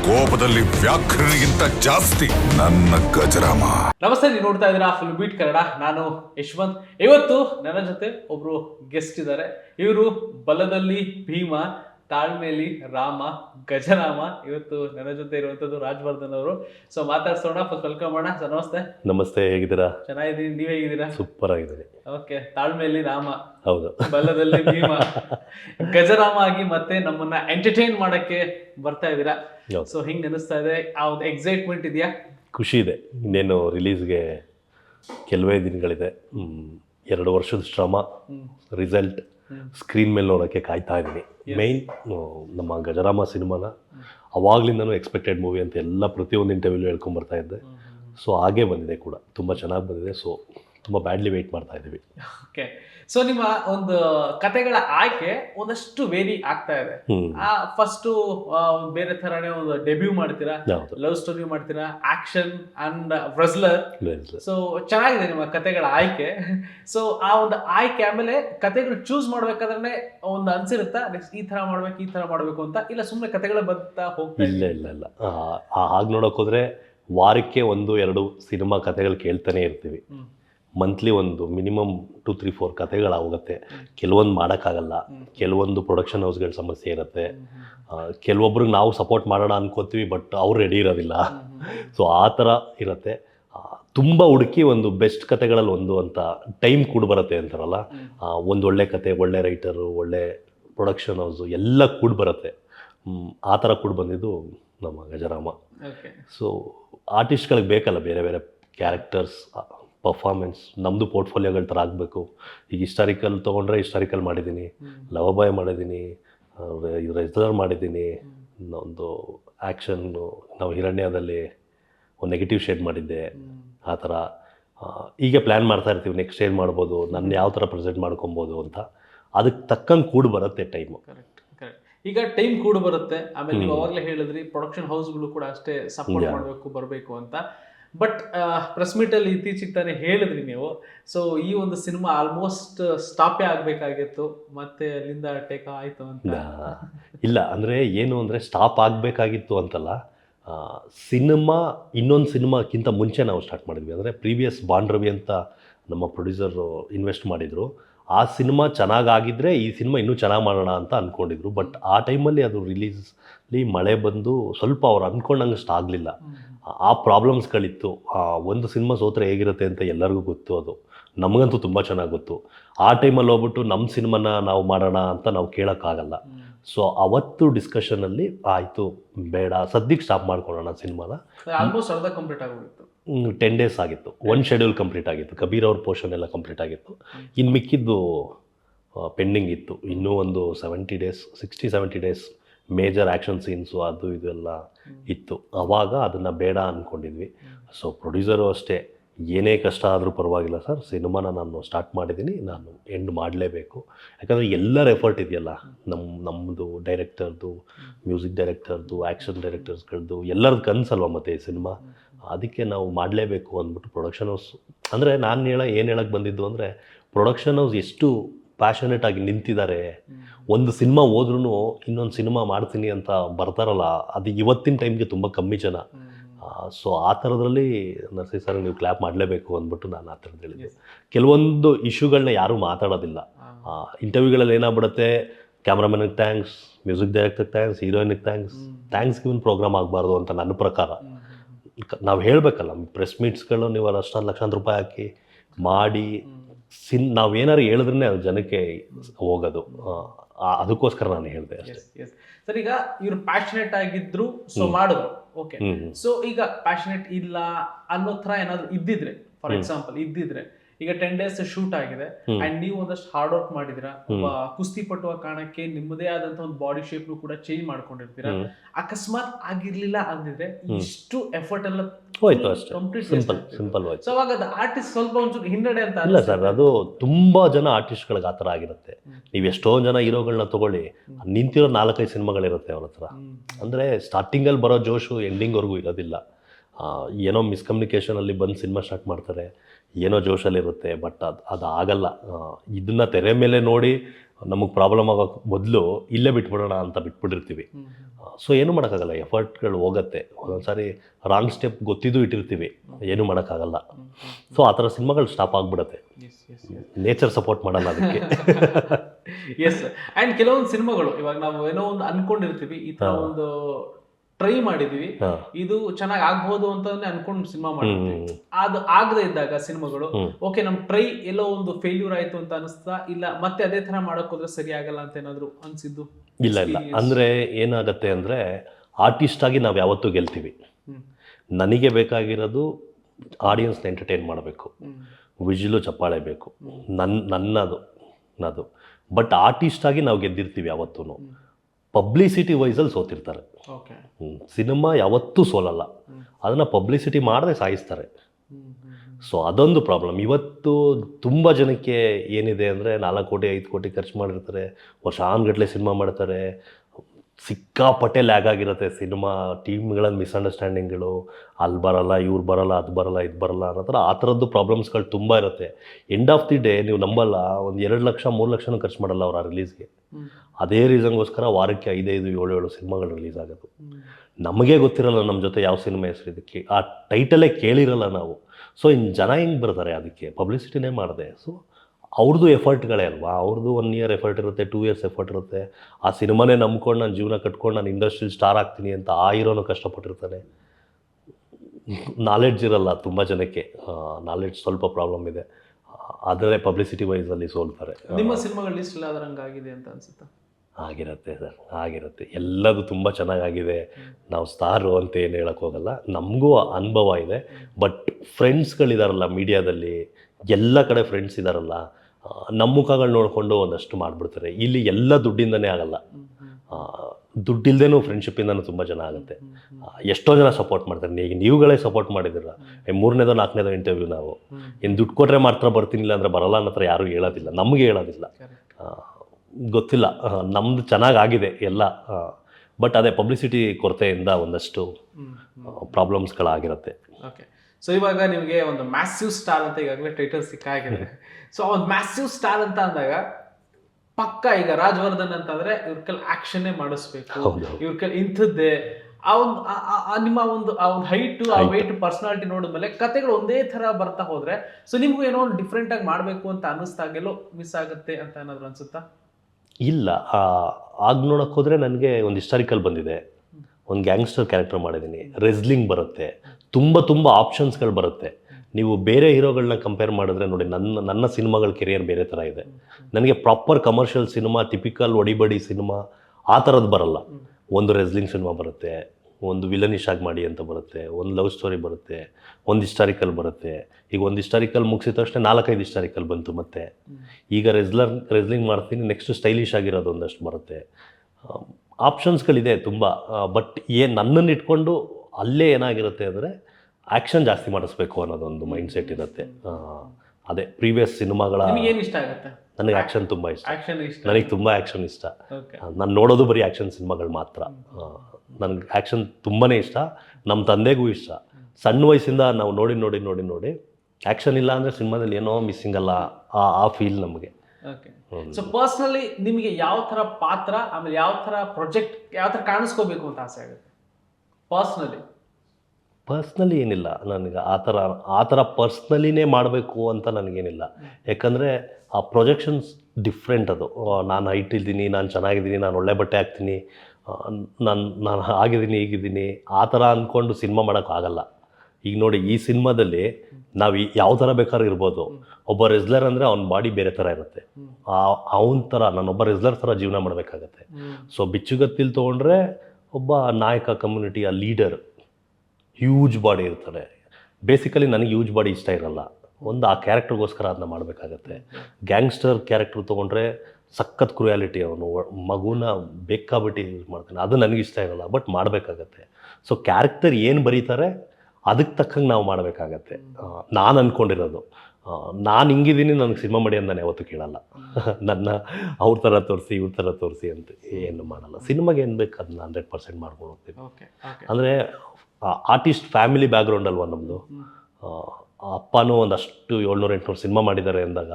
ಕೋಪದಲ್ಲಿ ವ್ಯಾಘ್ರನಿಗಿಂತ ಜಾಸ್ತಿ ನನ್ನ ಗಜರಾಮ. ನಮಸ್ತೆ, ನೀವು ನೋಡ್ತಾ ಇದ್ದೀರಾ ಫುಲ್ ಬೀಟ್ ಕನ್ನಡ. ನಾನು ಯಶವಂತ್. ಇವತ್ತು ನನ್ನ ಜೊತೆ ಒಬ್ರು ಗೆಸ್ಟ್ ಇದ್ದಾರೆ. ಇವರು ಬಲದಲ್ಲಿ ಭೀಮ ತಾಳ್ಮೆಯಲ್ಲಿ ರಾಮ ಗಜರಾಮ ಇವತ್ತು ನನ್ನ ಜೊತೆ ಇರುವಂತದ್ದು ರಾಜವರ್ಧನ್ ಅವರು. ಸೊ ಮಾತಾಡ್ಸೋಣ ಫಸ್ಟ್ ವೆಲ್ಕಮ್ ಮಾಡೋಣ. ಸರ್ ನಮಸ್ತೆ. ನಮಸ್ತೆ ಹೇಗಿದ್ದೀರಾ? ಚೆನ್ನಾಗಿದ್ದೀನಿ. ನೀವ್ ಹೇಗಿದ್ದೀರಾ? ಸೂಪರ್ ಆಗಿದ್ದೀನಿ. ಓಕೆ ತಾಳ್ಮೆಯಲ್ಲಿ ರಾಮ. ಹೌದು. ಬಲ್ಲದಲ್ಲಿ ಭೀಮ. ಗಜರಾಮ ಆಗಿ ಮತ್ತೆ ನಮ್ಮನ್ನ ಎಂಟರ್ಟೈನ್ ಮಾಡಕ್ಕೆ ಬರ್ತಾ ಇದ್ದೀರಾ. ಸೊ ಹಿಂಗ್ ಅನಿಸ್ತಾ ಇದೆ. ಆ ಒಂದು ಎಕ್ಸೈಟ್ಮೆಂಟ್ ಇದೆಯಾ? ಖುಷಿ ಇದೆ. ಇನ್ನೇನು ರಿಲೀಸ್ಗೆ ಕೆಲವೇ ದಿನಗಳಿದೆ. ಹ್ಮ್, ಎರಡು ವರ್ಷದ ಶ್ರಮ. ರಿಸಲ್ಟ್ ಸ್ಕ್ರೀನ್ ಮೇಲೆ ನೋಡೋಕ್ಕೆ ಕಾಯ್ತಾ ಇದ್ದೀನಿ. ಮೇಯ್ನ್ ನಮ್ಮ ಗಜರಾಮ ಸಿನಿಮಾನ ಅವಾಗ್ಲಿಂದನೂ ಎಕ್ಸ್ಪೆಕ್ಟೆಡ್ ಮೂವಿ ಅಂತ ಎಲ್ಲ ಪ್ರತಿಯೊಂದು ಇಂಟರ್ವ್ಯೂ ಹೇಳ್ಕೊಂಬರ್ತಾ ಇದ್ದೆ. ಸೊ ಹಾಗೆ ಬಂದಿದೆ ಕೂಡ. ತುಂಬ ಚೆನ್ನಾಗಿ ಬಂದಿದೆ. ಸೊ ತುಂಬ ಬ್ಯಾಡ್ಲಿ ವೆಯ್ಟ್ ಮಾಡ್ತಾ ಇದ್ದೀವಿ. ಓಕೆ ಸೊ ನಿಮ್ಮ ಒಂದು ಕತೆಗಳ ಆಯ್ಕೆ ಒಂದಷ್ಟು ವೇರಿ ಆಗ್ತಾ ಇದೆ. ಆ ಫಸ್ಟ್ ಬೇರೆ ತರಾನೇ ಒಂದು ಡೆಬ್ಯೂ ಮಾಡ್ತೀರಾ? ಲವ್ ಸ್ಟೋರಿ ಮಾಡ್ತೀರಾ? ಆಕ್ಷನ್ ಅಂಡ್ ವ್ರಸ್ಲರ್ ಸೊ ಚೆನ್ನಾಗಿದೆ ನಿಮ್ಮ ಕತೆಗಳ ಆಯ್ಕೆ. ಸೊ ಆ ಒಂದು ಆಯ್ಕೆ ಆಮೇಲೆ ಕತೆಗಳು ಚೂಸ್ ಮಾಡ್ಬೇಕಾದ್ರೆ ಒಂದು ಅನ್ಸಿರುತ್ತಾ? ನೆಕ್ಸ್ಟ್ ಈ ತರ ಮಾಡ್ಬೇಕು ಈ ತರ ಮಾಡ್ಬೇಕು ಅಂತ? ಇಲ್ಲ ಸುಮ್ಮನೆ ಕತೆಗಳು ಬರ್ತಾ ಹೋಗ್ತಾ ಇಲ್ಲ ಇಲ್ಲ ಇಲ್ಲ. ಹಾಗೆ ನೋಡೋಕೆ ಹೋದ್ರೆ ವಾರಕ್ಕೆ ಒಂದು ಎರಡು ಸಿನಿಮಾ ಕತೆಗಳು ಕೇಳ್ತಾನೆ ಇರ್ತೀವಿ. ಮಂತ್ಲಿ ಒಂದು ಮಿನಿಮಮ್ ಟು ತ್ರೀ ಫೋರ್ ಕತೆಗಳಾಗುತ್ತೆ ಕೆಲವೊಂದು ಮಾಡೋಕ್ಕಾಗಲ್ಲ. ಕೆಲವೊಂದು ಪ್ರೊಡಕ್ಷನ್ ಹೌಸ್ಗಳ ಸಮಸ್ಯೆ ಇರುತ್ತೆ. ಕೆಲವೊಬ್ರಿಗೆ ನಾವು ಸಪೋರ್ಟ್ ಮಾಡೋಣ ಅನ್ಕೋತೀವಿ ಬಟ್ ಅವ್ರು ರೆಡಿ ಇರೋದಿಲ್ಲ. ಸೊ ಆ ಥರ ಇರುತ್ತೆ. ತುಂಬ ಹುಡುಕಿ ಒಂದು ಬೆಸ್ಟ್ ಕತೆಗಳಲ್ಲಿ ಒಂದು ಅಂತ ಟೈಮ್ ಕೂಡ ಬರುತ್ತೆ ಅಂತಾರಲ್ಲ. ಒಂದು ಒಳ್ಳೆ ಕತೆ ಒಳ್ಳೆ ರೈಟರು ಒಳ್ಳೆ ಪ್ರೊಡಕ್ಷನ್ ಹೌಸು ಎಲ್ಲ ಕೂಡ ಬರುತ್ತೆ. ಆ ಥರ ಕೂಡ ಬಂದಿದ್ದು ನಮ್ಮ ಗಜರಾಮ. ಸೊ ಆರ್ಟಿಸ್ಟ್ಗಳಿಗೆ ಬೇಕಲ್ಲ ಬೇರೆ ಬೇರೆ ಕ್ಯಾರೆಕ್ಟರ್ಸ್ ಪರ್ಫಾರ್ಮೆನ್ಸ್ ನಮ್ಮದು ಪೋರ್ಟ್ಫೋಲಿಯೋಗಳ ಥರ ಆಗಬೇಕು. ಈಗ ಹಿಸ್ಟಾರಿಕಲ್ ತೊಗೊಂಡ್ರೆ ಹಿಸ್ಟಾರಿಕಲ್ ಮಾಡಿದ್ದೀನಿ. ಲವಬಾಯ್ ಮಾಡಿದ್ದೀನಿ. ರೆಸ್ಲರ್ ಮಾಡಿದ್ದೀನಿ. ಒಂದು ಆ್ಯಕ್ಷನ್ ನಾವು ಹಿರಣ್ಯದಲ್ಲಿ ಒಂದು ನೆಗೆಟಿವ್ ಶೇಡ್ ಮಾಡಿದ್ದೆ. ಆ ಥರ. ಈಗ ಹೀಗೆ ಪ್ಲ್ಯಾನ್ ಮಾಡ್ತಾ ಇರ್ತೀವಿ. ನೆಕ್ಸ್ಟ್ ಏನು ಮಾಡ್ಬೋದು? ನನ್ನ ಯಾವ ಥರ ಪ್ರೆಸೆಂಟ್ ಮಾಡ್ಕೊಬೋದು ಅಂತ. ಅದಕ್ಕೆ ತಕ್ಕಂಗೆ ಕೂಡ ಬರುತ್ತೆ ಟೈಮು ಕರೆಕ್ಟ್ ಕರೆಕ್ಟ್ ಈಗ ಟೈಮ್ ಕೂಡ ಬರುತ್ತೆ. ಆಮೇಲೆ ನೀವು ಅವಾಗಲೇ ಹೇಳಿದ್ರಿ ಪ್ರೊಡಕ್ಷನ್ ಹೌಸ್ಗಳು ಕೂಡ ಅಷ್ಟೇ ಸಪೋರ್ಟ್ ಮಾಡಬೇಕು ಬರಬೇಕು ಅಂತ. ಬಟ್ ಪ್ರೆಸ್ ಮೀಟಲ್ಲಿ ಇತ್ತೀಚೆಗೆ ತಾನೇ ಹೇಳಿದ್ರಿ ನೀವು. ಸೊ ಈ ಒಂದು ಸಿನಿಮಾ ಆಲ್ಮೋಸ್ಟ್ ಸ್ಟಾಪೇ ಆಗಬೇಕಾಗಿತ್ತು. ಮತ್ತೆ ಅಲ್ಲಿಂದ ಟೇಕ್ ಆಯಿತು ಅಂತ. ಇಲ್ಲ ಅಂದರೆ ಏನು ಅಂದರೆ ಸ್ಟಾಪ್ ಆಗಬೇಕಾಗಿತ್ತು ಅಂತಲ್ಲ. ಸಿನಿಮಾ ಇನ್ನೊಂದು ಸಿನಿಮಾಕ್ಕಿಂತ ಮುಂಚೆ ನಾವು ಸ್ಟಾರ್ಟ್ ಮಾಡಿದ್ವಿ. ಅಂದರೆ ಪ್ರೀವಿಯಸ್ ಬಾಂಡ್ರವಿ ಅಂತ ನಮ್ಮ ಪ್ರೊಡ್ಯೂಸರು ಇನ್ವೆಸ್ಟ್ ಮಾಡಿದರು. ಆ ಸಿನಿಮಾ ಚೆನ್ನಾಗಾಗಿದ್ದರೆ ಈ ಸಿನಿಮಾ ಇನ್ನೂ ಚೆನ್ನಾಗಿ ಮಾಡೋಣ ಅಂತ ಅಂದ್ಕೊಂಡಿದ್ರು ಬಟ್ ಆ ಟೈಮಲ್ಲಿ ಅದು ರಿಲೀಸ್ಲಿ ಮಳೆ ಬಂದು ಸ್ವಲ್ಪ ಅವ್ರು ಅಂದ್ಕೊಂಡಂಗೆ ಅಷ್ಟು ಆಗಲಿಲ್ಲ. ಆ ಪ್ರಾಬ್ಲಮ್ಸ್ಗಳಿತ್ತು ಆ ಒಂದು ಸಿನಿಮಾ ಸೋತ್ರ ಹೇಗಿರುತ್ತೆ ಅಂತ ಎಲ್ಲರಿಗೂ ಗೊತ್ತು ಅದು. ನಮಗಂತೂ ತುಂಬ ಚೆನ್ನಾಗಿ ಗೊತ್ತು. ಆ ಟೈಮಲ್ಲಿ ಹೋಗ್ಬಿಟ್ಟು ನಮ್ಮ ಸಿನಿಮಾನ ನಾವು ಮಾಡೋಣ ಅಂತ ನಾವು ಕೇಳೋಕ್ಕಾಗಲ್ಲ. ಸೊ ಅವತ್ತು ಡಿಸ್ಕಷನಲ್ಲಿ ಆಯಿತು ಬೇಡ ಸದ್ಯಕ್ಕೆ ಸ್ಟಾಪ್ ಮಾಡ್ಕೊಳ್ಳೋಣ ಸಿನಿಮಾನ. ಕಂಪ್ಲೀಟ್ ಆಗೋಗಿತ್ತು. ಟೆನ್ ಡೇಸ್ ಆಗಿತ್ತು. ಒನ್ ಶೆಡ್ಯೂಲ್ ಕಂಪ್ಲೀಟ್ ಆಗಿತ್ತು. ಕಬೀರ್ ಅವ್ರ ಪೋರ್ಷನ್ ಎಲ್ಲ ಕಂಪ್ಲೀಟ್ ಆಗಿತ್ತು. ಇನ್ನು ಮಿಕ್ಕಿದ್ದು ಪೆಂಡಿಂಗ್ ಇತ್ತು. ಇನ್ನೂ ಒಂದು seventy days sixty seventy days major action scenes ಅದು ಇದು ಎಲ್ಲ ಇತ್ತು. ಆವಾಗ ಅದನ್ನು ಬೇಡ ಅಂದ್ಕೊಂಡಿದ್ವಿ ಸೊ ಪ್ರೊಡ್ಯೂಸರು ಅಷ್ಟೇ. ಏನೇ ಕಷ್ಟ ಆದರೂ ಪರವಾಗಿಲ್ಲ ಸರ್. ಸಿನಿಮಾನ ನಾನು ಸ್ಟಾರ್ಟ್ ಮಾಡಿದ್ದೀನಿ ನಾನು ಎಂಡ್ ಮಾಡಲೇಬೇಕು. ಯಾಕಂದರೆ ಎಲ್ಲರ ಎಫರ್ಟ್ ಇದೆಯಲ್ಲ. ನಮ್ಮ ನಮ್ಮದು ಡೈರೆಕ್ಟರ್ದು ಮ್ಯೂಸಿಕ್ ಡೈರೆಕ್ಟರ್ದು ಆ್ಯಕ್ಷನ್ ಡೈರೆಕ್ಟರ್ಸ್ಗಳದ್ದು ಎಲ್ಲರದ್ದು ಕನಸಲ್ವ ಮತ್ತೆ ಈ ಸಿನಿಮಾ? ಅದಕ್ಕೆ ನಾವು ಮಾಡಲೇಬೇಕು ಅಂದ್ಬಿಟ್ಟು ಪ್ರೊಡಕ್ಷನ್ ಹೌಸ್ ಅಂದರೆ ನಾನು ಹೇಳ ಏನು ಹೇಳಕ್ಕೆ ಬಂದಿದ್ದು ಅಂದರೆ ಪ್ರೊಡಕ್ಷನ್ ಹೌಸ್ ಎಷ್ಟು ಪ್ಯಾಷನೇಟ್ ಆಗಿ ನಿಂತಿದ್ದಾರೆ ಒಂದು ಸಿನಿಮಾ ಹೋದ್ರೂ ಇನ್ನೊಂದು ಸಿನಿಮಾ ಮಾಡ್ತೀನಿ ಅಂತ ಬರ್ತಾರಲ್ಲ ಅದು ಇವತ್ತಿನ ಟೈಮ್ಗೆ ತುಂಬ ಕಮ್ಮಿ ಜನ. ಸೊ ಆ ಥರದ್ರಲ್ಲಿ ನರ್ಸಿ ಸರ್ ನೀವು ಕ್ಲ್ಯಾಪ್ ಮಾಡಲೇಬೇಕು ಅಂದ್ಬಿಟ್ಟು ನಾನು ಆ ಥರದ್ದು ಹೇಳಿದ್ದೆ. ಕೆಲವೊಂದು ಇಶ್ಯೂಗಳನ್ನ ಯಾರೂ ಮಾತಾಡೋದಿಲ್ಲ. ಇಂಟರ್ವ್ಯೂಗಳಲ್ಲಿ ಏನಾಗ್ಬಿಡುತ್ತೆ ಕ್ಯಾಮ್ರಾಮನ್ಗೆ ಥ್ಯಾಂಕ್ಸ್ ಮ್ಯೂಸಿಕ್ ಡೈರೆಕ್ಟರ್ ಥ್ಯಾಂಕ್ಸ್ ಹೀರೋಯಿನಿಗೆ ಥ್ಯಾಂಕ್ಸ್ ಥ್ಯಾಂಕ್ಸ್ ಗಿವಿನ್ ಪ್ರೋಗ್ರಾಮ್ ಆಗಬಾರ್ದು ಅಂತ ನನ್ನ ಪ್ರಕಾರ. ನಾವು ಹೇಳಬೇಕಲ್ಲ ಪ್ರೆಸ್ ಮೀಟ್ಸ್ಗಳು ನೀವು ಅಲ್ಲಿ ಅಷ್ಟೊಂದು ಲಕ್ಷಾಂತರ ರೂಪಾಯಿ ಹಾಕಿ ಮಾಡಿ ಸಿನ್ ನಾವು ಏನಾರು ಹೇಳಿದ್ರೆ ಅದು ಜನಕ್ಕೆ ಹೋಗೋದು. ಅದಕ್ಕೋಸ್ಕರ ನಾನು ಹೇಳಿದೆ ಸರ್ ಈಗ ಇವ್ರು ಪ್ಯಾಷನೇಟ್ ಆಗಿದ್ರು ಸೊ ಮಾಡಿದ್ರು. ಓಕೆ. ಸೊ ಈಗ ಪ್ಯಾಷನೇಟ್ ಇಲ್ಲ ಅನ್ನೋ ಥರ ಏನಾದ್ರು ಇದ್ದಿದ್ರೆ ಫಾರ್ ಎಕ್ಸಾಂಪಲ್ ಇದ್ದಿದ್ರೆ ಈಗ ಟೆನ್ ಡೇಸ್ ಶೂಟ್ ಆಗಿದೆ. ಅಂಡ್ ನೀವು ಒಂದಷ್ಟು ಹಾರ್ಡ್ ವರ್ಕ್ ಮಾಡಿದಿರಾ ಒಬ್ಬ ಕುಸ್ತಿ ಪಟ್ಟುವ ಕಾರಣಕ್ಕೆ ನಿಮ್ಮದೇ ಆದಂತ ಒಂದು ಬಾಡಿ ಶೇಪ್ ಕೂಡ ಚೇಂಜ್ ಮಾಡ್ಕೊಂಡಿರ್ತೀರಾ? ಅಕಸ್ಮಾತ್ ಆಗಿರ್ಲಿಲ್ಲ ಅಂದಿದ್ರೆ ಇಷ್ಟು ಎಫರ್ಟ್ ಎಲ್ಲ ಹೋಯ್ತು ಅಷ್ಟೇ. ಕಂಪ್ಲೀಟ್ ಸಿಂಪಲ್ ಸಿಂಪಲ್ ಹೋಯ್ತು. ಅವಾಗ ಆರ್ಟಿಸ್ಟ್ ಸ್ವಲ್ಪ ಒಂಚೂರು ಹಿನ್ನಡೆ ಅಂತ ಇಲ್ಲ ಸರ್ ಅದು ತುಂಬಾ ಜನ ಆರ್ಟಿಸ್ಟ್ಗಳಿಗೆ ಆ ಥರ ಆಗಿರುತ್ತೆ. ನೀವು ಎಷ್ಟೊಂದು ಜನ ಹೀರೋಗಳನ್ನ ತಗೊಳ್ಳಿ ನಿಂತಿರೋ ನಾಲ್ಕೈದು ಸಿನಿಮಾಗಳಿರುತ್ತೆ ಅವ್ರ ಹತ್ರ. ಸ್ಟಾರ್ಟಿಂಗ್ ಸ್ಟಾರ್ಟಿಂಗಲ್ಲಿ ಬರೋ ಜೋಶು ಎಂಡಿಂಗ್ವರೆಗೂ ಇರೋದಿಲ್ಲ. ಏನೋ ಮಿಸ್ಕಮ್ಯುನಿಕೇಷನಲ್ಲಿ ಬಂದು ಸಿನಿಮಾ ಸ್ಟಾರ್ಟ್ ಮಾಡ್ತಾರೆ. ಏನೋ ಜೋಶಲ್ಲಿರುತ್ತೆ ಬಟ್ ಅದು ಅದು ಆಗಲ್ಲ ಇದನ್ನು ಇದನ್ನ ತೆರೆ ಮೇಲೆ ನೋಡಿ ನಮಗೆ ಪ್ರಾಬ್ಲಮ್ ಆಗೋಕ್ಕೆ ಮೊದಲು ಇಲ್ಲೇ ಬಿಟ್ಬಿಡೋಣ ಅಂತ ಬಿಟ್ಬಿಟ್ಟಿರ್ತೀವಿ ಸೊ ಏನು ಮಾಡೋಕ್ಕಾಗಲ್ಲ ಎಫರ್ಟ್ಗಳು ಹೋಗುತ್ತೆ. ಒಂದೊಂದ್ಸಾರಿ ರಾಂಗ್ ಸ್ಟೆಪ್ ಗೊತ್ತಿದ್ದು ಇಟ್ಟಿರ್ತೀವಿ ಏನು ಮಾಡೋಕ್ಕಾಗಲ್ಲ. ಸೊ ಆ ಥರ ಸಿನಿಮಾಗಳು ಸ್ಟಾಪ್ ಆಗಿಬಿಡುತ್ತೆ. ನೇಚರ್ ಸಪೋರ್ಟ್ ಮಾಡಲ್ಲ ಅದಕ್ಕೆ. ಎಸ್ ಆ್ಯಂಡ್ ಕೆಲವೊಂದು ಸಿನಿಮಾಗಳು ಇವಾಗ ನಾವು ಏನೋ ಒಂದು ಅಂದ್ಕೊಂಡಿರ್ತೀವಿ ಈ ಥರ ಒಂದು ಟ್ರೈ ಮಾಡಿದೀವಿ ಇದು ಚೆನ್ನಾಗಿ ಆಗ್ಬಹುದು ಅಂತ ಅನ್ಕೊಂಡು ಸಿನಿಮಾ ಮಾಡಿದ್ವಿ ಅದು ಆಗದೆ ಇದ್ದಾಗ ಸಿನಿಮಾಗಳು ಓಕೆ ನಮ್ ಟ್ರೈ ಎಲ್ಲೋ ಒಂದು ಫೇಲ್ಯೂರ್ ಆಯ್ತು ಅಂತ ಅನಿಸ್ತಾ ಇಲ್ಲ ಮತ್ತೆ ಅದೇ ತರ ಮಾಡಕ್ ಹೋದ್ರೆ ಸರಿ ಆಗಲ್ಲ ಅಂತ ಏನಾದ್ರು ಅನ್ಸಿದ್ದು? ಇಲ್ಲ ಇಲ್ಲ. ಅಂದ್ರೆ ಏನಾಗತ್ತೆ ಅಂದ್ರೆ ಆರ್ಟಿಸ್ಟ್ ಆಗಿ ನಾವು ಯಾವತ್ತೂ ಗೆಲ್ತೀವಿ. ನನಗೆ ಬೇಕಾಗಿರೋದು ಆಡಿಯನ್ಸ್ನ ಎಂಟರ್ಟೈನ್ ಮಾಡಬೇಕು. ವಿಜಿಲು ಚಪ್ಪಾಳೆ ಬೇಕು. ನನ್ನ ನನ್ನದು ಅದು ಬಟ್ ಆರ್ಟಿಸ್ಟ್ ಆಗಿ ನಾವು ಗೆದ್ದಿರ್ತೀವಿ ಯಾವತ್ತೂ ಪಬ್ಲಿಸಿಟಿ ವೈಸಲ್ಲಿ ಸೋತಿರ್ತಾರೆ. ಸಿನಿಮಾ ಯಾವತ್ತೂ ಸೋಲಲ್ಲ. ಅದನ್ನು ಪಬ್ಲಿಸಿಟಿ ಮಾಡದೆ ಸಾಯಿಸ್ತಾರೆ. ಸೊ ಅದೊಂದು ಪ್ರಾಬ್ಲಮ್ ಇವತ್ತು ತುಂಬ ಜನಕ್ಕೆ ಏನಿದೆ ಅಂದರೆ ನಾಲ್ಕು ಕೋಟಿ ಐದು ಕೋಟಿ ಖರ್ಚು ಮಾಡಿರ್ತಾರೆ. ವರ್ಷಾನ್ಗಟ್ಲೆ ಸಿನಿಮಾ ಮಾಡ್ತಾರೆ. ಸಿಕ್ಕಾಪಟ್ಟೆ ಲ್ಯಾಗ್ ಆಗಿರುತ್ತೆ ಸಿನಿಮಾ. ಟೀಮ್ಗಳಲ್ಲಿ ಮಿಸ್ಅಂಡರ್ಸ್ಟ್ಯಾಂಡಿಂಗ್ಗಳು. ಅಲ್ಲಿ ಬರಲ್ಲ ಇವ್ರು ಬರಲ್ಲ ಅದು ಬರಲ್ಲ ಇದು ಬರಲ್ಲ ಅನ್ನೋ ಥರ ಆ ಥರದ್ದು ಪ್ರಾಬ್ಲಮ್ಸ್ಗಳು ತುಂಬ ಇರುತ್ತೆ. ಎಂಡ್ ಆಫ್ ದಿ ಡೇ ನೀವು ನಂಬಲ್ಲ ಒಂದು ಎರಡು ಲಕ್ಷ ಮೂರು ಲಕ್ಷನೂ ಖರ್ಚು ಮಾಡಲ್ಲ ಅವ್ರು ಆ ರಿಲೀಸ್ಗೆ ಅದೇ ರೀಸನ್ಗೋಸ್ಕರ ವಾರಕ್ಕೆ ಐದೈದು ಏಳು ಏಳು ಸಿನಿಮಾಗಳು ರಿಲೀಸ್ ಆಗೋದು. ನಮಗೆ ಗೊತ್ತಿರಲ್ಲ ನಮ್ಮ ಜೊತೆ ಯಾವ ಸಿನಿಮಾ ಹೆಸರು ಇದಕ್ಕೆ. ಆ ಟೈಟಲೇ ಕೇಳಿರಲ್ಲ ನಾವು. ಸೊ ಇನ್ನು ಜನ ಹೆಂಗೆ ಬರ್ತಾರೆ ಅದಕ್ಕೆ? ಪಬ್ಲಿಸಿಟಿನೇ ಮಾಡಿದೆ. ಸೊ ಅವ್ರದ್ದು ಎಫರ್ಟ್ಗಳೇ ಅಲ್ವಾ? ಅವ್ರದ್ದು ಒನ್ ಇಯರ್ ಎಫರ್ಟ್ ಇರುತ್ತೆ ಟೂ ಇಯರ್ಸ್ ಎಫರ್ಟ್ ಇರುತ್ತೆ. ಆ ಸಿನಿಮಾನೇ ನಂಬ್ಕೊಂಡು ನಾನು ಜೀವನ ಕಟ್ಕೊಂಡು ನಾನು ಇಂಡಸ್ಟ್ರಿಲಿ ಸ್ಟಾರ್ ಆಗ್ತೀನಿ ಅಂತ ಆ ಹೀರೋನು ಕಷ್ಟಪಟ್ಟಿರ್ತಾನೆ. ನಾಲೆಡ್ಜ್ ಇರಲ್ಲ ತುಂಬ ಜನಕ್ಕೆ. ನಾಲೆಡ್ಜ್ ಸ್ವಲ್ಪ ಪ್ರಾಬ್ಲಮ್ ಇದೆ. ಅದರಲ್ಲೇ ಪಬ್ಲಿಸಿಟಿ ವೈಸಲ್ಲಿ ಸೋಲ್ತಾರೆ. ನಿಮ್ಮ ಸಿನಿಮಾಗಳ ಲಿಸ್ಟ್ ಇಲ್ಲ ಆಗಿದೆ ಅಂತ ಅನ್ಸುತ್ತಾ? ಆಗಿರುತ್ತೆ ಸರ್ ಆಗಿರುತ್ತೆ. ಎಲ್ಲದು ತುಂಬ ಚೆನ್ನಾಗಾಗಿದೆ. ನಾವು ಸ್ಟಾರು ಅಂತ ಏನು ಹೇಳೋಕ್ಕೋಗಲ್ಲ ನಮಗೂ ಅನುಭವ ಇದೆ. ಬಟ್ ಫ್ರೆಂಡ್ಸ್ಗಳಿದಾರಲ್ಲ ಮೀಡಿಯಾದಲ್ಲಿ ಎಲ್ಲ ಕಡೆ ಫ್ರೆಂಡ್ಸ್ ಇದ್ದಾರಲ್ಲ ನಮ್ಮ ಮುಖಗಳು ನೋಡಿಕೊಂಡು ಒಂದಷ್ಟು ಮಾಡಿಬಿಡ್ತಾರೆ. ಇಲ್ಲಿ ಎಲ್ಲ ದುಡ್ಡಿಂದನೇ ಆಗಲ್ಲ. ದುಡ್ಡಿಲ್ದೇನೂ ಫ್ರೆಂಡ್ಶಿಪ್ಪಿಂದನೂ ತುಂಬ ಜನ ಆಗುತ್ತೆ. ಎಷ್ಟೋ ಜನ ಸಪೋರ್ಟ್ ಮಾಡ್ತಾರೆ. ಈಗ ನೀವುಗಳೇ ಸಪೋರ್ಟ್ ಮಾಡಿದಿರ ಮೂರನೇದೋ ನಾಲ್ಕನೇದೋ ಇಂಟರ್ವ್ಯೂ ನಾವು. ಏನು ದುಡ್ಡು ಕೊಟ್ಟರೆ ಮಾತ್ರ ಬರ್ತೀನಿಲ್ಲ ಅಂದರೆ ಬರಲ್ಲ ಅನ್ನೋ ಥರ ಯಾರೂ ಹೇಳೋದಿಲ್ಲ. ನಮಗೆ ಹೇಳೋದಿಲ್ಲ. ಗೊತ್ತಿಲ್ಲ. ನಮ್ಮದು ಚೆನ್ನಾಗಾಗಿದೆ ಎಲ್ಲ. ಬಟ್ ಅದೇ ಪಬ್ಲಿಸಿಟಿ ಕೊರತೆಯಿಂದ ಒಂದಷ್ಟು ಪ್ರಾಬ್ಲಮ್ಸ್ಗಳಾಗಿರುತ್ತೆ. ಓಕೆ ಸೊ ಇವಾಗ ನಿಮಗೆ ಒಂದು ಮ್ಯಾಸಿವ್ ಸ್ಟಾರ್ ಅಂತ ಈಗಾಗಲೇ ಟೈಟಲ್ ಸಿಕ್ಕಾಗಿದೆ. ಸೊ ಒಂದು ಮ್ಯಾಸಿವ್ ಸ್ಟಾರ್ ಅಂತ ಅಂದಾಗ ಪಕ್ಕ ಈಗ ರಾಜವರ್ಧನ್ ಅಂತಂದ್ರೆ ಇವ್ರ ಕೈಲಿ ಆಕ್ಷನ್ನೇ ಮಾಡಿಸ್ಬೇಕು. ಇವ್ರ ಕೈಲಿ ಇಂಥದ್ದೇ. ಆ ಒಂದು ನಿಮ್ಮ ಒಂದು ಆ ಒಂದು ಹೈಟ್ ಆ weight ಪರ್ಸನಾಲಿಟಿ ನೋಡಿದ್ಮೇಲೆ ಕತೆಗಳು ಒಂದೇ ತರ ಬರ್ತಾ ಹೋದ್ರೆ ಸೊ ನಿಮ್ಗೂ ಏನೋ ಒಂದು ಡಿಫ್ರೆಂಟ್ ಆಗಿ ಮಾಡ್ಬೇಕು ಅಂತ ಅನ್ನಿಸ್ದಾಗೆಲ್ಲೋ ಮಿಸ್ ಆಗುತ್ತೆ ಅಂತ ಏನಾದ್ರು ಅನ್ಸುತ್ತಾ? ಇಲ್ಲ. ಆಗ ನೋಡೋಕೆ ಹೋದರೆ ನನಗೆ ಒಂದು ಹಿಸ್ಟಾರಿಕಲ್ ಬಂದಿದೆ. ಒಂದು ಗ್ಯಾಂಗ್ಸ್ಟರ್ ಕ್ಯಾರೆಕ್ಟರ್ ಮಾಡಿದ್ದೀನಿ ರೆಸ್ಲಿಂಗ್ ಬರುತ್ತೆ. ತುಂಬ ತುಂಬ ಆಪ್ಷನ್ಸ್ಗಳು ಬರುತ್ತೆ. ನೀವು ಬೇರೆ ಹೀರೋಗಳನ್ನ ಕಂಪೇರ್ ಮಾಡಿದ್ರೆ ನೋಡಿ ನನ್ನ ನನ್ನ ಸಿನಿಮಾಗಳ ಕೆರಿಯರ್ ಬೇರೆ ಥರ ಇದೆ. ನನಗೆ ಪ್ರಾಪರ್ ಕಮರ್ಷಿಯಲ್ ಸಿನಿಮಾ ಟಿಪಿಕಲ್ ಒಡಿಬಡಿ ಸಿನಿಮಾ ಆ ಥರದ್ದು ಬರಲ್ಲ. ಒಂದು ರೆಸ್ಲಿಂಗ್ ಸಿನಿಮಾ ಬರುತ್ತೆ. ಒಂದು ವಿಲನಿಶ್ ಆಗಿ ಮಾಡಿ ಅಂತ ಬರುತ್ತೆ ಒಂದು ಲವ್ ಸ್ಟೋರಿ ಬರುತ್ತೆ ಒಂದು ಹಿಸ್ಟಾರಿಕಲ್ ಬರುತ್ತೆ. ಈಗ ಒಂದು ಹಿಸ್ಟಾರಿಕಲ್ ಮುಗಿಸಿದ ತಕ್ಷಣ ನಾಲ್ಕೈದು ಹಿಸ್ಟಾರಿಕಲ್ ಬಂತು ಮತ್ತೆ. ಈಗ ರೆಸ್ಲರ್ ರೆಸ್ಲಿಂಗ್ ಮಾಡ್ತೀನಿ ನೆಕ್ಸ್ಟ್ ಸ್ಟೈಲಿಶ್ ಆಗಿರೋದು ಒಂದಷ್ಟು ಬರುತ್ತೆ. ಆಪ್ಷನ್ಸ್ಗಳಿದೆ ತುಂಬ ಬಟ್ ಏನು ನನ್ನನ್ನು ಇಟ್ಕೊಂಡು ಅಲ್ಲೇ ಏನಾಗಿರುತ್ತೆ ಅಂದರೆ ಆ್ಯಕ್ಷನ್ ಜಾಸ್ತಿ ಮಾಡಿಸ್ಬೇಕು ಅನ್ನೋದೊಂದು ಮೈಂಡ್ ಸೆಟ್ ಇರುತ್ತೆ ಅದೇ ಪ್ರೀವಿಯಸ್ ಸಿನಿಮಾಗಳ ಏನ್ ಇಷ್ಟ ಆಗುತ್ತೆ? ನನಗೆ ಆ್ಯಕ್ಷನ್ ತುಂಬ ಇಷ್ಟ. ನನಗೆ ತುಂಬ ಆ್ಯಕ್ಷನ್ ಇಷ್ಟ. ನಾನು ನೋಡೋದು ಬರೀ ಆ್ಯಕ್ಷನ್ ಸಿನಿಮಾಗಳು ಮಾತ್ರ. ನನಗೆ ಆ್ಯಕ್ಷನ್ ತುಂಬಾ ಇಷ್ಟ. ನಮ್ಮ ತಂದೆಗೂ ಇಷ್ಟ. ಸಣ್ಣ ವಯಸ್ಸಿಂದ ನಾವು ನೋಡಿ ನೋಡಿ ನೋಡಿ ನೋಡಿ ಆ್ಯಕ್ಷನ್ ಇಲ್ಲ ಅಂದರೆ ಸಿನಿಮಾದಲ್ಲಿ ಏನೋ ಮಿಸ್ಸಿಂಗ್ ಅಲ್ಲ. ಆ ಆ ಫೀಲ್ ನಮಗೆ. ಓಕೆ. ಸೊ ಪರ್ಸ್ನಲಿ ನಿಮಗೆ ಯಾವ ತರ ಪಾತ್ರ ಆಮೇಲೆ ಯಾವ ತರ ಪ್ರೊಜೆಕ್ಟ್ ಯಾವ ತರ ಕಾಣಿಸ್ಕೋಬೇಕು ಅಂತ ಆಸೆ ಆಗುತ್ತೆ? ಪರ್ಸ್ನಲಿ. ಪರ್ಸ್ನಲಿ ಏನಿಲ್ಲ. ನನಗೆ ಆ ಥರ ಆ ಥರ ಪರ್ಸ್ನಲಿನೇ ಮಾಡಬೇಕು ಅಂತ ನನಗೇನಿಲ್ಲ. ಯಾಕಂದರೆ ಆ ಪ್ರೊಜೆಕ್ಷನ್ಸ್ ಡಿಫ್ರೆಂಟ್ ಅದು. ನಾನು ಹೈಟ್ ಇದ್ದೀನಿ, ನಾನು ಚೆನ್ನಾಗಿದ್ದೀನಿ, ನಾನು ಒಳ್ಳೆ ಬಟ್ಟೆ ಹಾಕ್ತೀನಿ ನಾನು ನಾನು ಆಗಿದ್ದೀನಿ, ಈಗಿದ್ದೀನಿ, ಆ ಥರ ಅಂದ್ಕೊಂಡು ಸಿನಿಮಾ ಮಾಡೋಕ್ಕಾಗಲ್ಲ ಈಗ ನೋಡಿ, ಈ ಸಿನಿಮಾದಲ್ಲಿ ನಾವು ಯಾವ ಥರ ಬೇಕಾದ್ರೂ ಇರ್ಬೋದು. ಒಬ್ಬ ರೆಸ್ಲರ್ ಅಂದರೆ ಅವ್ನ ಬಾಡಿ ಬೇರೆ ಥರ ಇರುತ್ತೆ. ಅವನ ಥರ ನಾನೊಬ್ಬ ರೆಸ್ಲರ್ ಥರ ಜೀವನ ಮಾಡಬೇಕಾಗತ್ತೆ. ಸೊ ಬಿಚ್ಚುಗತ್ತಿಲ್ ತೊಗೊಂಡ್ರೆ ಒಬ್ಬ ನಾಯಕ ಕಮ್ಯುನಿಟಿಯ ಲೀಡರ್ ಹ್ಯೂಜ್ ಬಾಡಿ ಇರ್ತಾರೆ. ಬೇಸಿಕಲಿ ನನಗೆ ಹ್ಯೂಜ್ ಬಾಡಿ ಇಷ್ಟ ಇರಲ್ಲ. ಒಂದು ಆ ಕ್ಯಾರೆಕ್ಟರ್ಗೋಸ್ಕರ ಅದನ್ನ ಮಾಡಬೇಕಾಗತ್ತೆ. ಗ್ಯಾಂಗ್ಸ್ಟರ್ ಕ್ಯಾರೆಕ್ಟರ್ ತೊಗೊಂಡ್ರೆ ಸಖತ್ ಕ್ರುಯಾಲಿಟಿ ಅವನು ಮಗುನ ಬೇಕಾಬಿಟ್ಟು ಯೂಸ್ ಮಾಡ್ತಾನೆ. ಅದು ನನಗೆ ಇಷ್ಟ ಇರಲ್ಲ ಬಟ್ ಮಾಡಬೇಕಾಗತ್ತೆ. ಸೊ ಕ್ಯಾರೆಕ್ಟರ್ ಏನು ಬರೀತಾರೆ ಅದಕ್ಕೆ ತಕ್ಕಂಗೆ ನಾವು ಮಾಡಬೇಕಾಗತ್ತೆ. ನಾನು ಅಂದ್ಕೊಂಡಿರೋದು ನಾನು ಹಿಂಗಿದ್ದೀನಿ ನನಗೆ ಸಿನಿಮಾ ಮಾಡಿ ಅಂತ ನಾನು ಯಾವತ್ತೂ ಕೇಳಲ್ಲ. ನನ್ನ ಅವ್ರ ಥರ ತೋರಿಸಿ ಇವ್ರ ಥರ ತೋರಿಸಿ ಅಂತ ಏನು ಮಾಡಲ್ಲ. ಸಿನಿಮಾಗೆ ಏನು ಬೇಕು ಅದನ್ನ ಹಂಡ್ರೆಡ್ ಪರ್ಸೆಂಟ್ ಮಾಡ್ಕೊಂಡು ಹೋಗ್ತೀನಿ ಅಂದರೆ ಆರ್ಟಿಸ್ಟ್ ಫ್ಯಾಮಿಲಿ ಬ್ಯಾಕ್ಗ್ರೌಂಡ್ ಅಲ್ವಾ ನಮ್ಮದು ಅಪ್ಪನೂ ಒಂದಷ್ಟು ಏಳ್ನೂರು ಎಂಟುನೂರು ಸಿನಿಮಾ ಮಾಡಿದ್ದಾರೆ ಅಂದಾಗ